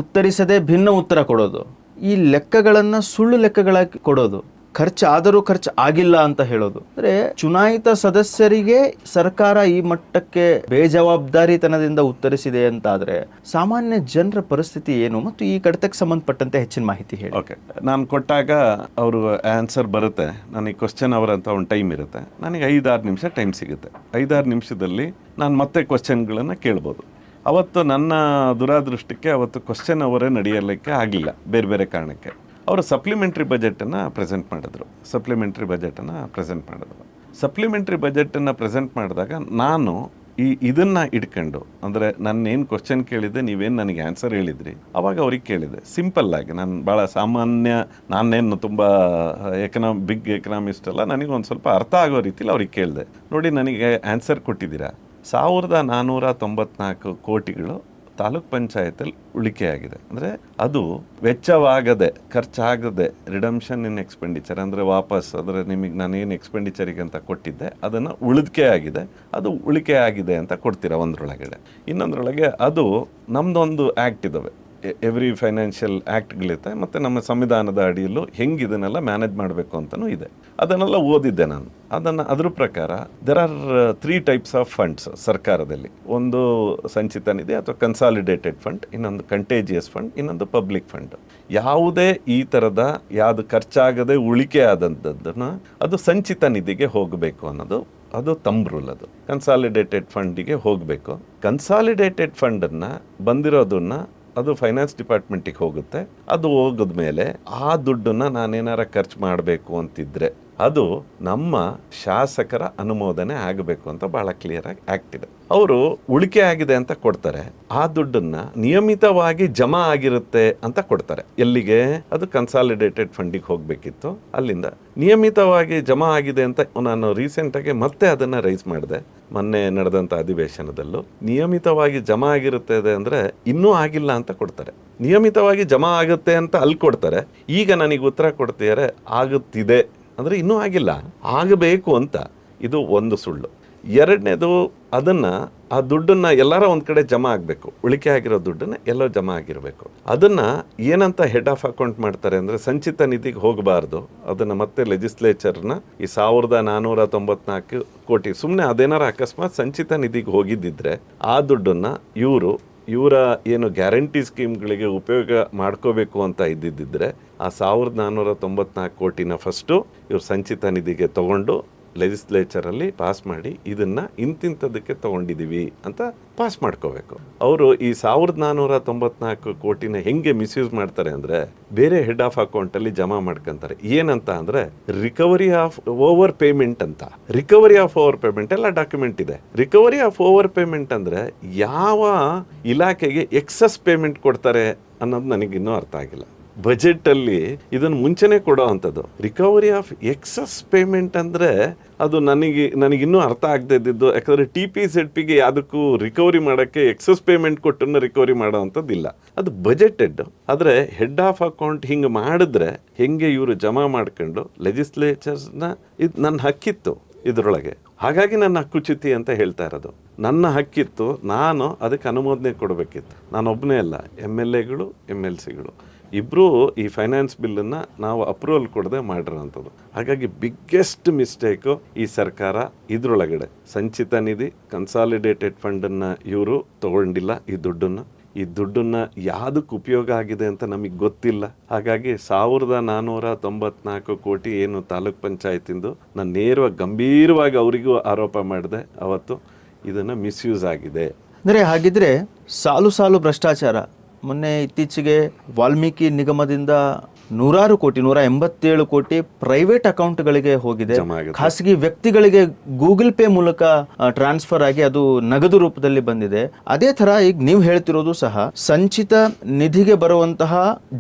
[SPEAKER 1] ಉತ್ತರಿಸದೆ ಭಿನ್ನ ಉತ್ತರ ಕೊಡೋದು. ಈ ಲೆಕ್ಕಗಳನ್ನು ಸುಳ್ಳು ಲೆಕ್ಕಗಳಾಗಿ ಕೊಡೋದು. ಖರ್ಚು ಆದರೂ ಖರ್ಚು ಆಗಿಲ್ಲ ಅಂತ ಹೇಳೋದು. ಅಂದ್ರೆ ಚುನಾಯಿತ ಸದಸ್ಯರಿಗೆ ಸರ್ಕಾರ ಈ ಮಟ್ಟಕ್ಕೆ ಬೇಜವಾಬ್ದಾರಿತನದಿಂದ ಉತ್ತರಿಸಿದೆ ಅಂತಾದ್ರೆ ಸಾಮಾನ್ಯ ಜನರ ಪರಿಸ್ಥಿತಿ ಏನು? ಮತ್ತು ಈ ಕಡತಕ್ಕೆ ಸಂಬಂಧಪಟ್ಟಂತೆ ಹೆಚ್ಚಿನ ಮಾಹಿತಿ ಹೇಳಿ.
[SPEAKER 2] ನಾನು ಕೊಟ್ಟಾಗ ಅವರು ಆನ್ಸರ್ ಬರುತ್ತೆ. ನನಗೆ ಕ್ವಶನ್ ಅವರ್ ಅಂತ ಒಂದು ಟೈಮ್ ಇರುತ್ತೆ. ನನಗೆ ಐದಾರು ನಿಮಿಷ ಟೈಮ್ ಸಿಗುತ್ತೆ. ಐದಾರು ನಿಮಿಷದಲ್ಲಿ ನಾನು ಮತ್ತೆ ಕ್ವಶನ್ಗಳನ್ನು ಕೇಳ್ಬೋದು. ಅವತ್ತು ನನ್ನ ದುರಾದೃಷ್ಟಕ್ಕೆ ಅವತ್ತು ಕ್ವಶನ್ ಅವರೇ ನಡೆಯಲಿಕ್ಕೆ ಆಗಿಲ್ಲ. ಬೇರೆ ಬೇರೆ ಕಾರಣಕ್ಕೆ. ಅವರು ಸಪ್ಲಿಮೆಂಟ್ರಿ ಬಜೆಟನ್ನು ಪ್ರೆಸೆಂಟ್ ಮಾಡಿದ್ರು. ಸಪ್ಲಿಮೆಂಟ್ರಿ ಬಜೆಟನ್ನು ಪ್ರೆಸೆಂಟ್ ಮಾಡಿದ್ರು. ಸಪ್ಲಿಮೆಂಟ್ರಿ ಬಜೆಟನ್ನು ಪ್ರೆಸೆಂಟ್ ಮಾಡಿದಾಗ ನಾನು ಈ ಇದನ್ನು ಇಟ್ಕೊಂಡು, ಅಂದರೆ ನನ್ನ ಏನು ಕ್ವಶನ್ ಕೇಳಿದ್ದೆ, ನೀವೇನು ನನಗೆ ಆನ್ಸರ್ ಹೇಳಿದ್ರಿ? ಅವಾಗ ಅವ್ರಿಗೆ ಕೇಳಿದೆ ಸಿಂಪಲ್ ಆಗಿ, ನಾನು ಭಾಳ ಸಾಮಾನ್ಯ, ನಾನೇನು ತುಂಬ ಎಕನಾಮ್ ಬಿಗ್ ಎಕನಾಮಿಸ್ಟ್ ಅಲ್ಲ, ನನಗೆ ಒಂದು ಸ್ವಲ್ಪ ಅರ್ಥ ಆಗೋ ರೀತಿಲಿ ಅವ್ರಿಗೆ ಕೇಳಿದೆ. ನೋಡಿ, ನನಗೆ ಆನ್ಸರ್ ಕೊಟ್ಟಿದ್ದೀರಾ. ಸಾವಿರದ ನಾನ್ನೂರ ತೊಂಬತ್ನಾಲ್ಕು ಕೋಟಿಗಳು ತಾಲೂಕ್ ಪಂಚಾಯತಲ್ಲಿ ಉಳಿಕೆಯಾಗಿದೆ. ಅಂದರೆ ಅದು ವೆಚ್ಚವಾಗದೆ, ಖರ್ಚಾಗದೆ ರಿಡಮ್ಷನ್ ಇನ್ ಎಕ್ಸ್ಪೆಂಡಿಚರ್ ಅಂದರೆ ವಾಪಸ್ ಅಂದ್ರೆ ನಿಮಗೆ ನಾನೇನು ಎಕ್ಸ್ಪೆಂಡಿಚರಿಗೆ ಅಂತ ಕೊಟ್ಟಿದ್ದೆ, ಅದನ್ನು ಉಳಿಕೆ ಆಗಿದೆ ಅದು ಉಳಿಕೆ ಆಗಿದೆ ಅಂತ ಕೊಡ್ತೀರಾ ಒಂದರೊಳಗಡೆ. ಇನ್ನೊಂದ್ರೊಳಗೆ ಅದು ನಮ್ಮದೊಂದು ಆ್ಯಕ್ಟ್ ಇದ್ದಾವೆ ಎವ್ರಿ ಫೈನಾನ್ಷಿಯಲ್ ಆ್ಯಕ್ಟ್ಗಳಿರುತ್ತೆ ಮತ್ತು ನಮ್ಮ ಸಂವಿಧಾನದ ಅಡಿಯಲ್ಲೂ ಹೆಂಗೆ ಇದನ್ನೆಲ್ಲ ಮ್ಯಾನೇಜ್ ಮಾಡಬೇಕು ಅಂತಲೂ ಇದೆ. ಅದನ್ನೆಲ್ಲ ಓದಿದ್ದೆ ನಾನು. ಅದನ್ನು ಅದ್ರ ಪ್ರಕಾರ there are three types of funds ಸರ್ಕಾರದಲ್ಲಿ. ಒಂದು ಸಂಚಿತ ನಿಧಿ ಅಥವಾ ಕನ್ಸಾಲಿಡೇಟೆಡ್ ಫಂಡ್ ಇನ್ನೊಂದು ಕಂಟೇಜಿಯಸ್ ಫಂಡ್ ಇನ್ನೊಂದು ಪಬ್ಲಿಕ್ ಫಂಡ್ ಯಾವುದೇ ಈ ಥರದ ಯಾವುದು ಖರ್ಚಾಗದೆ ಉಳಿಕೆ ಆದಂಥದ್ದನ್ನು ಅದು ಸಂಚಿತ ನಿಧಿಗೆ ಹೋಗಬೇಕು ಅನ್ನೋದು, ಅದು ತಂಬ್ರೂಲ್ ಅದು. ಕನ್ಸಾಲಿಡೇಟೆಡ್ ಫಂಡಿಗೆ ಹೋಗಬೇಕು. ಕನ್ಸಾಲಿಡೇಟೆಡ್ ಫಂಡನ್ನು ಬಂದಿರೋದನ್ನ ಅದು ಫೈನಾನ್ಸ್ ಡಿಪಾರ್ಟ್ಮೆಂಟಿಗೆ ಹೋಗುತ್ತೆ. ಅದು ಹೋಗಿದ್ಮೇಲೆ ಆ ದುಡ್ಡನ್ನು ನಾನೇನಾರ ಖರ್ಚು ಮಾಡಬೇಕು ಅಂತಿದ್ರೆ ಅದು ನಮ್ಮ ಶಾಸಕರ ಅನುಮೋದನೆ ಆಗಬೇಕು ಅಂತ ಬಹಳ ಕ್ಲಿಯರ್ ಆಗಿ ಆಕ್ಟ್ ಇದೆ. ಅವರು ಉಳಿಕೆ ಆಗಿದೆ ಅಂತ ಕೊಡ್ತಾರೆ, ಆ ದುಡ್ಡನ್ನ ನಿಯಮಿತವಾಗಿ ಜಮಾ ಆಗಿರುತ್ತೆ ಅಂತ ಕೊಡ್ತಾರೆ. ಎಲ್ಲಿಗೆ? ಅದು ಕನ್ಸಾಲಿಡೇಟೆಡ್ ಫಂಡಿಗೆ ಹೋಗಬೇಕಿತ್ತು. ಅಲ್ಲಿಂದ ನಿಯಮಿತವಾಗಿ ಜಮಾ ಆಗಿದೆ ಅಂತ ನಾನು ರೀಸೆಂಟಾಗಿ ಮತ್ತೆ ಅದನ್ನು ರೈಸ್ ಮಾಡಿದೆ. ಮೊನ್ನೆ ನಡೆದಂಥ ಅಧಿವೇಶನದಲ್ಲೂ ನಿಯಮಿತವಾಗಿ ಜಮಾ ಆಗಿರುತ್ತೆ ಅಂದರೆ ಇನ್ನೂ ಆಗಿಲ್ಲ ಅಂತ ಕೊಡ್ತಾರೆ. ನಿಯಮಿತವಾಗಿ ಜಮಾ ಆಗುತ್ತೆ ಅಂತ ಅಲ್ಲಿ ಕೊಡ್ತಾರೆ. ಈಗ ನನಗೆ ಉತ್ತರ ಕೊಡ್ತಿದ್ದಾರೆ ಆಗುತ್ತಿದೆ. ಅಂದರೆ ಇನ್ನೂ ಆಗಿಲ್ಲ. ಆಗಬೇಕು ಅಂತ. ಇದು ಒಂದು ಸುಳ್ಳು. ಎರಡನೇದು ಅದನ್ನು ಆ ದುಡ್ಡನ್ನು ಎಲ್ಲರ ಒಂದು ಕಡೆ ಜಮಾ ಆಗಬೇಕು. ಉಳಿಕೆ ಆಗಿರೋ ದುಡ್ಡನ್ನು ಎಲ್ಲೋ ಜಮಾ ಆಗಿರಬೇಕು. ಅದನ್ನು ಏನಂತ ಹೆಡ್ ಆಫ್ ಅಕೌಂಟ್ ಮಾಡ್ತಾರೆ ಅಂದರೆ ಸಂಚಿತ ನಿಧಿಗೆ ಹೋಗಬಾರ್ದು. ಅದನ್ನು ಮತ್ತೆ ಲೆಜಿಸ್ಲೇಚರ್ನ ಈ ಸಾವಿರದ ನಾನ್ನೂರ ತೊಂಬತ್ನಾಲ್ಕು ಕೋಟಿ ಸುಮ್ಮನೆ ಅದೇನಾರ ಅಕಸ್ಮಾತ್ ಸಂಚಿತ ನಿಧಿಗೆ ಹೋಗಿದ್ದಿದ್ರೆ ಆ ದುಡ್ಡನ್ನು ಇವರು ಇವರ ಏನು ಗ್ಯಾರಂಟಿ ಸ್ಕೀಮ್ಗಳಿಗೆ ಉಪಯೋಗ ಮಾಡ್ಕೋಬೇಕು ಅಂತ ಇದ್ದಿದ್ದರೆ ಆ ಸಾವಿರದ ನಾನ್ನೂರ ತೊಂಬತ್ನಾಲ್ಕು ಕೋಟಿನ ಫಸ್ಟು ಇವ್ರು ಸಂಚಿತ ನಿಧಿಗೆ ತಗೊಂಡು ಲೆಜಿಸ್ಲೇಚರಲ್ಲಿ ಪಾಸ್ ಮಾಡಿ ಇದನ್ನು ಇಂತಿಂಥದಕ್ಕೆ ತಗೊಂಡಿದ್ದೀವಿ ಅಂತ ಪಾಸ್ ಮಾಡ್ಕೋಬೇಕು. ಅವರು ಈ ಸಾವಿರದ ನಾನ್ನೂರ ತೊಂಬತ್ನಾಲ್ಕು ಕೋಟಿನ ಹೆಂಗೆ ಮಿಸ್ಯೂಸ್ ಮಾಡ್ತಾರೆ ಅಂದರೆ ಬೇರೆ ಹೆಡ್ ಆಫ್ ಅಕೌಂಟಲ್ಲಿ ಜಮಾ ಮಾಡ್ಕೊಂತಾರೆ. ಏನಂತ ಅಂದರೆ ರಿಕವರಿ ಆಫ್ ಓವರ್ ಪೇಮೆಂಟ್ ಅಂತ. ರಿಕವರಿ ಆಫ್ ಓವರ್ ಪೇಮೆಂಟ್ ಎಲ್ಲ ಡಾಕ್ಯುಮೆಂಟ್ ಇದೆ. ರಿಕವರಿ ಆಫ್ ಓವರ್ ಪೇಮೆಂಟ್ ಅಂದರೆ ಯಾವ ಇಲಾಖೆಗೆ ಎಕ್ಸಸ್ ಪೇಮೆಂಟ್ ಕೊಡ್ತಾರೆ ಅನ್ನೋದು ನನಗಿನ್ನೂ ಅರ್ಥ ಆಗಿಲ್ಲ. ಬಜೆಟಲ್ಲಿ ಇದನ್ನು ಮುಂಚೆನೇ ಕೊಡೋ ಅಂಥದ್ದು. ರಿಕವರಿ ಆಫ್ ಎಕ್ಸಸ್ ಪೇಮೆಂಟ್ ಅಂದರೆ ಅದು ನನಗೆ ನನಗಿನ್ನೂ ಅರ್ಥ ಆಗದೆ ಇದ್ದಿದ್ದು. ಯಾಕಂದರೆ ಟಿ ಪಿ ಸೆಡ್ ಪಿಗೆ ಯಾವುದಕ್ಕೂ ರಿಕವರಿ ಮಾಡೋಕ್ಕೆ ಎಕ್ಸಸ್ ಪೇಮೆಂಟ್ ಕೊಟ್ಟನ್ನು ರಿಕವರಿ ಮಾಡೋ ಅಂಥದ್ದಿಲ್ಲ. ಅದು ಬಜೆಟೆಡ್ ಆದರೆ ಹೆಡ್ ಆಫ್ ಅಕೌಂಟ್ ಹಿಂಗೆ ಮಾಡಿದ್ರೆ ಹೆಂಗೆ ಇವರು ಜಮಾ ಮಾಡ್ಕೊಂಡು ಲೆಜಿಸ್ಲೇಚರ್ಸ್ನ ಇದು ನನ್ನ ಹಕ್ಕಿತ್ತು ಇದರೊಳಗೆ. ಹಾಗಾಗಿ ನನ್ನ ಹಕ್ಕುಚ್ಯುತಿ ಅಂತ ಹೇಳ್ತಾ ಇರೋದು. ನನ್ನ ಹಕ್ಕಿತ್ತು, ನಾನು ಅದಕ್ಕೆ ಅನುಮೋದನೆ ಕೊಡಬೇಕಿತ್ತು. ನಾನೊಬ್ಬನೇ ಅಲ್ಲ ಎಂ ಎಲ್ ಎಗಳು ಎಂ ಎಲ್ ಸಿಗಳು ಇಬ್ಬರೂ ಈ ಫೈನಾನ್ಸ್ ಬಿಲ್ಲನ್ನು ನಾವು ಅಪ್ರೂವಲ್ ಕೊಡದೆ ಮಾಡಿರೋಂಥದ್ದು. ಹಾಗಾಗಿ ಬಿಗ್ಗೆಸ್ಟ್ ಮಿಸ್ಟೇಕು ಈ ಸರ್ಕಾರ ಇದರೊಳಗಡೆ. ಸಂಚಿತ ನಿಧಿ ಕನ್ಸಾಲಿಡೇಟೆಡ್ ಫಂಡನ್ನು ಇವರು ತಗೊಂಡಿಲ್ಲ ಈ ದುಡ್ಡನ್ನು. ಈ ದುಡ್ಡನ್ನು ಯಾವುದಕ್ಕೆ ಉಪಯೋಗ ಆಗಿದೆ ಅಂತ ನಮಗೆ ಗೊತ್ತಿಲ್ಲ. ಹಾಗಾಗಿ ಸಾವಿರದ ನಾನ್ನೂರ ತೊಂಬತ್ನಾಲ್ಕು ಕೋಟಿ ಏನು ತಾಲೂಕ್ ಪಂಚಾಯತಿಂದು ನಾನು ನೇರವಾಗಿ ಗಂಭೀರವಾಗಿ ಅವರಿಗೂ ಆರೋಪ ಮಾಡಿದೆ, ಅವತ್ತು ಇದನ್ನು ಮಿಸ್ಯೂಸ್ ಆಗಿದೆ.
[SPEAKER 1] ಅಂದರೆ ಹಾಗಿದ್ರೆ ಸಾಲು ಸಾಲು ಭ್ರಷ್ಟಾಚಾರ ಮೊನ್ನೆ ಇತ್ತೀಚೆಗೆ ವಾಲ್ಮೀಕಿ ನಿಗಮದಿಂದ ನೂರಾರು ಕೋಟಿ ನೂರ ಎಂಬತ್ತೇಳು ಕೋಟಿ ಪ್ರೈವೇಟ್ ಅಕೌಂಟ್ಗಳಿಗೆ ಹೋಗಿದೆ. ಖಾಸಗಿ ವ್ಯಕ್ತಿಗಳಿಗೆ ಗೂಗಲ್ ಪೇ ಮೂಲಕ ಟ್ರಾನ್ಸ್ಫರ್ ಆಗಿ ಅದು ನಗದು ರೂಪದಲ್ಲಿ ಬಂದಿದೆ. ಅದೇ ತರ ಈಗ ನೀವು ಹೇಳ್ತಿರೋದು ಸಹ ಸಂಚಿತ ನಿಧಿಗೆ ಬರುವಂತಹ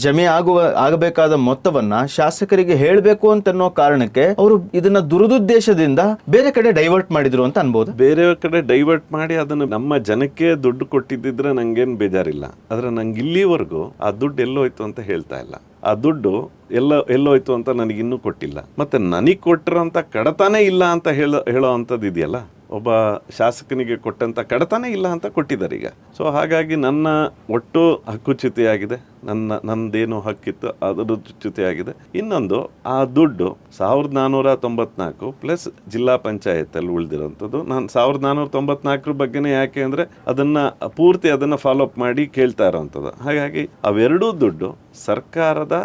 [SPEAKER 1] ಜಮೆ ಆಗುವ ಆಗಬೇಕಾದ ಮೊತ್ತವನ್ನ ಶಾಸಕರಿಗೆ ಹೇಳಬೇಕು ಅಂತನ್ನೋ ಕಾರಣಕ್ಕೆ ಅವರು ಇದನ್ನ ದುರುದ್ದೇಶದಿಂದ ಬೇರೆ ಕಡೆ ಡೈವರ್ಟ್ ಮಾಡಿದ್ರು ಅಂತ ಅನ್ಬೋದು.
[SPEAKER 2] ಬೇರೆ ಕಡೆ ಡೈವರ್ಟ್ ಮಾಡಿ ಅದನ್ನು ನಮ್ಮ ಜನಕ್ಕೆ ದುಡ್ಡು ಕೊಟ್ಟಿದ್ದಿದ್ರೆ ನಂಗೇನು ಬೇಜಾರಿಲ್ಲ. ಆದ್ರೆ ನಂಗೆ ಇಲ್ಲಿವರೆಗೂ ಆ ದುಡ್ಡು ಎಲ್ಲೋಯ್ತು ಅಂತ ಹೇಳ್ತಾ ಇಲ್ಲ. ಆ ದುಡ್ಡು ಎಲ್ಲ ಎಲ್ಲೋಯ್ತು ಅಂತ ನನಗಿನ್ನೂ ಕೊಟ್ಟಿಲ್ಲ. ಮತ್ತೆ ನನಗೆ ಕೊಟ್ಟಿರೋಂಥ ಕಡತನೇ ಇಲ್ಲ ಅಂತ ಹೇಳೋ ಹೇಳೋ ಅಂಥದ್ದು ಇದೆಯಲ್ಲ ಒಬ್ಬ ಶಾಸಕನಿಗೆ ಕೊಟ್ಟಂಥ ಕಡತನೇ ಇಲ್ಲ ಅಂತ ಕೊಟ್ಟಿದ್ದಾರೆ ಈಗ. ಸೊ ಹಾಗಾಗಿ ನನ್ನ ಒಟ್ಟು ಹಕ್ಕುಚ್ಯುತಿಯಾಗಿದೆ ನನ್ನ, ನಂದೇನು ಹಕ್ಕಿತ್ತು ಅದರ ಚ್ಯುತಿಯಾಗಿದೆ ಇನ್ನೊಂದು, ಆ ದುಡ್ಡು ಸಾವಿರದ ನಾನ್ನೂರ ತೊಂಬತ್ನಾಲ್ಕು ಪ್ಲಸ್ ಜಿಲ್ಲಾ ಪಂಚಾಯತಲ್ಲಿ ಉಳಿದಿರೋಂಥದ್ದು ನಾನು ಸಾವಿರದ ನಾನ್ನೂರ ತೊಂಬತ್ನಾಲ್ಕರ ಬಗ್ಗೆನೇ ಯಾಕೆ ಅಂದರೆ ಅದನ್ನು ಪೂರ್ತಿ ಅದನ್ನು ಫಾಲೋ ಅಪ್ ಮಾಡಿ ಕೇಳ್ತಾ ಇರೋವಂಥದ್ದು. ಹಾಗಾಗಿ ಅವೆರಡೂ ದುಡ್ಡು ಸರ್ಕಾರದ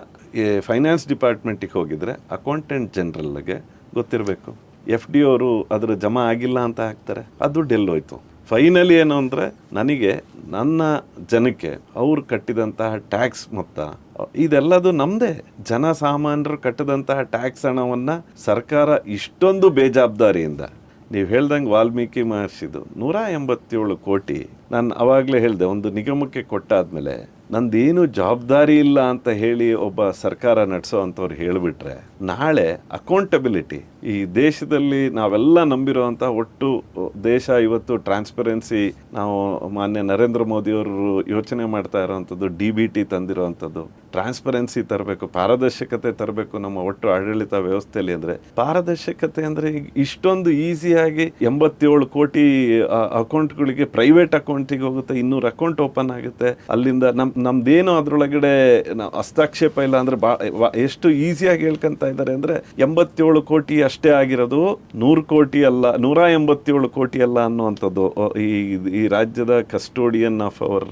[SPEAKER 2] ಫೈನಾನ್ಸ್ ಡಿಪಾರ್ಟ್ಮೆಂಟಿಗೆ ಹೋಗಿದರೆ ಅಕೌಂಟೆಂಟ್ ಜನರಲ್ಗೆ ಗೊತ್ತಿರಬೇಕು. ಎಫ್ ಡಿ ಅವರು ಅದರ ಜಮಾ ಆಗಿಲ್ಲ ಅಂತ ಹಾಕ್ತಾರೆ ಅದು ಡೆಲ್ ಎಲ್ಲೋಯ್ತು. ಫೈನಲಿ ಏನು ಅಂದರೆ, ನನಗೆ ನನ್ನ ಜನಕ್ಕೆ ಅವ್ರು ಕಟ್ಟಿದಂತಹ ಟ್ಯಾಕ್ಸ್ ಮೊತ್ತ, ಇದೆಲ್ಲದು ನಮ್ಮದೇ ಜನಸಾಮಾನ್ಯರು ಕಟ್ಟಿದಂತಹ ಟ್ಯಾಕ್ಸ್ ಹಣವನ್ನು ಸರ್ಕಾರ ಇಷ್ಟೊಂದು ಬೇಜವಾಬ್ದಾರಿಯಿಂದ ನೀವು ಹೇಳ್ದಂಗೆ ವಾಲ್ಮೀಕಿ ಮಹರ್ಷಿದು ನೂರ ಎಂಬತ್ತೇಳು ಕೋಟಿ ನಾನು ಅವಾಗಲೇ ಹೇಳಿದೆ, ಒಂದು ನಿಗಮಕ್ಕೆ ಕೊಟ್ಟಾದ್ಮೇಲೆ ನಂದೇನು ಜವಾಬ್ದಾರಿ ಇಲ್ಲ ಅಂತ ಹೇಳಿ ಒಬ್ಬ ಸರ್ಕಾರ ನಡೆಸೋ ಅಂಥವ್ರು ಹೇಳಿಬಿಟ್ರೆ, ನಾಳೆ ಅಕೌಂಟಬಿಲಿಟಿ ಈ ದೇಶದಲ್ಲಿ ನಾವೆಲ್ಲ ನಂಬಿರುವಂಥ ಒಟ್ಟು ದೇಶ ಇವತ್ತು ಟ್ರಾನ್ಸ್ಪರೆನ್ಸಿ ನಾವು ಮಾನ್ಯ ನರೇಂದ್ರ ಮೋದಿಯವರು ಯೋಚನೆ ಮಾಡ್ತಾ ಇರೋವಂಥದ್ದು ಡಿ ಬಿ ಟಿ ತಂದಿರುವಂಥದ್ದು. ಟ್ರಾನ್ಸ್ಪರೆನ್ಸಿ ತರಬೇಕು, ಪಾರದರ್ಶಕತೆ ತರಬೇಕು ನಮ್ಮ ಒಟ್ಟು ಆಡಳಿತ ವ್ಯವಸ್ಥೆಯಲ್ಲಿ ಅಂದರೆ. ಪಾರದರ್ಶಕತೆ ಅಂದರೆ ಇಷ್ಟೊಂದು ಈಸಿಯಾಗಿ ಎಂಬತ್ತೇಳು ಕೋಟಿ ಅಕೌಂಟ್ಗಳಿಗೆ ಪ್ರೈವೇಟ್ ಅಕೌಂಟಿಗೆ ಹೋಗುತ್ತೆ, ಇನ್ನೂರು ಅಕೌಂಟ್ ಓಪನ್ ಆಗುತ್ತೆ. ಅಲ್ಲಿಂದ ನಮ್, ನಮ್ದೇನು ಅದರೊಳಗಡೆ ಹಸ್ತಾಕ್ಷೇಪ ಇಲ್ಲ ಅಂದರೆ ಬಾ ಎಷ್ಟು ಈಸಿಯಾಗಿ ಹೇಳ್ಕೊಂತ ಇದ್ದಾರೆ ಅಂದರೆ ಎಂಬತ್ತೇಳು ಕೋಟಿ ಅಷ್ಟೇ ಆಗಿರೋದು ನೂರು ಕೋಟಿ ಅಲ್ಲ, ನೂರ ಎಂಬತ್ತೇಳು ಕೋಟಿ ಅಲ್ಲ ಅನ್ನುವಂಥದ್ದು. ಈ ಈ ರಾಜ್ಯದ custodian of our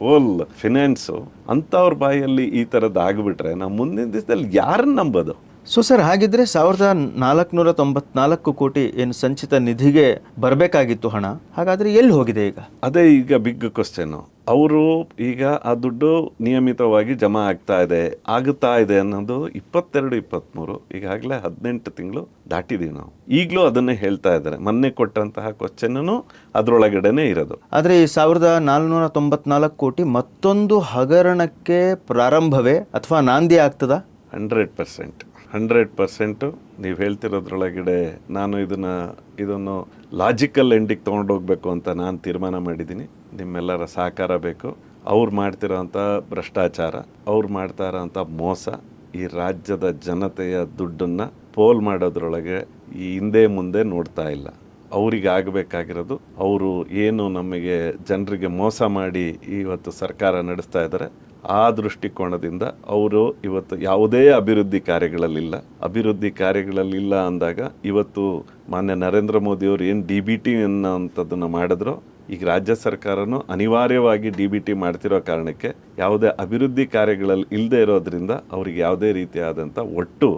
[SPEAKER 2] whole finance ಅಂಥವ್ರ ಬಾಯಲ್ಲಿ ಈ ಥರದ್ದು ಆಗಿಬಿಟ್ರೆ ನಾವು ಮುಂದಿನ ದಿವಸದಲ್ಲಿ ಯಾರನ್ನ ನಂಬೋದು?
[SPEAKER 1] ಸೊ ಸರ್ ಹಾಗಿದ್ರೆ ಸಾವಿರದ ನಾಲ್ಕುನೂರ ತೊಂಬತ್ನಾಲ್ಕು ಕೋಟಿ ಏನು ಸಂಚಿತ ನಿಧಿಗೆ ಬರಬೇಕಾಗಿತ್ತು ಹಣ. ಹಾಗಾದ್ರೆ ಎಲ್ಲಿ ಹೋಗಿದೆ ಈಗ?
[SPEAKER 2] ಅದೇ ಈಗ ಬಿಗ್ ಕ್ವಶನ್ನು ಅವರು ಈಗ ಆ ದುಡ್ಡು ನಿಯಮಿತವಾಗಿ ಜಮಾ ಆಗ್ತಾ ಇದೆ ಆಗುತ್ತಾ ಇದೆ ಅನ್ನೋದು ಇಪ್ಪತ್ತೆರಡು ಇಪ್ಪತ್ತ್ಮೂರು ಈಗಾಗಲೇ ಹದಿನೆಂಟು ತಿಂಗಳು ದಾಟಿದೀವಿ ನಾವು. ಈಗಲೂ ಅದನ್ನೇ ಹೇಳ್ತಾ ಇದ್ದಾರೆ. ಮೊನ್ನೆ ಕೊಟ್ಟಂತಹ ಕ್ವಶನ್ನು ಅದರೊಳಗಡೆನೆ ಇರೋದು.
[SPEAKER 1] ಆದರೆ ಈ ಸಾವಿರದ ನಾಲ್ನೂರ ತೊಂಬತ್ನಾಲ್ಕು ಕೋಟಿ ಮತ್ತೊಂದು ಹಗರಣಕ್ಕೆ ಪ್ರಾರಂಭವೇ ಅಥವಾ ನಾಂದಿ ಆಗ್ತದಾ?
[SPEAKER 2] Hundred percent. ಹಂಡ್ರೆಡ್ ಪರ್ಸೆಂಟು ನೀವು ಹೇಳ್ತಿರೋದ್ರೊಳಗಡೆ ನಾನು ಇದನ್ನು ಇದನ್ನು ಲಾಜಿಕಲ್ ಎಂಡಿಗೆ ತೊಗೊಂಡೋಗ್ಬೇಕು ಅಂತ ನಾನು ತೀರ್ಮಾನ ಮಾಡಿದ್ದೀನಿ. ನಿಮ್ಮೆಲ್ಲರ ಸಹಕಾರ ಬೇಕು. ಅವ್ರು ಮಾಡ್ತಿರೋಂಥ ಭ್ರಷ್ಟಾಚಾರ, ಅವ್ರು ಮಾಡ್ತಾ ಇರೋಂಥ ಮೋಸ, ಈ ರಾಜ್ಯದ ಜನತೆಯ ದುಡ್ಡನ್ನು ಪೋಲ್ ಮಾಡೋದ್ರೊಳಗೆ ಈ ಹಿಂದೆ ಮುಂದೆ ನೋಡ್ತಾ ಇಲ್ಲ. ಅವರಿಗೆ ಆಗಬೇಕಾಗಿರೋದು, ಅವರು ಏನು ನಮಗೆ ಜನರಿಗೆ ಮೋಸ ಮಾಡಿ ಇವತ್ತು ಸರ್ಕಾರ ನಡೆಸ್ತಾ ಇದ್ದಾರೆ ಆ ದೃಷ್ಟಿಕೋನದಿಂದ ಅವರು ಇವತ್ತು ಯಾವುದೇ ಅಭಿವೃದ್ಧಿ ಕಾರ್ಯಗಳಲ್ಲಿಲ್ಲ. ಅಭಿವೃದ್ಧಿ ಕಾರ್ಯಗಳಲ್ಲಿಲ್ಲ ಅಂದಾಗ ಇವತ್ತು ಮಾನ್ಯ ನರೇಂದ್ರ ಮೋದಿಯವರು ಏನು ಡಿ ಬಿ ಟಿ ಅನ್ನೋಂಥದ್ದನ್ನು ಮಾಡಿದ್ರು, ಈಗ ರಾಜ್ಯ ಸರ್ಕಾರನೂ ಅನಿವಾರ್ಯವಾಗಿ ಡಿ ಬಿ ಟಿ ಮಾಡ್ತಿರೋ ಕಾರಣಕ್ಕೆ ಯಾವುದೇ ಅಭಿವೃದ್ಧಿ ಕಾರ್ಯಗಳಲ್ಲಿ ಇಲ್ಲದೆ ಇರೋದ್ರಿಂದ ಅವ್ರಿಗೆ ಯಾವುದೇ ರೀತಿಯಾದಂಥ ಒಟ್ಟು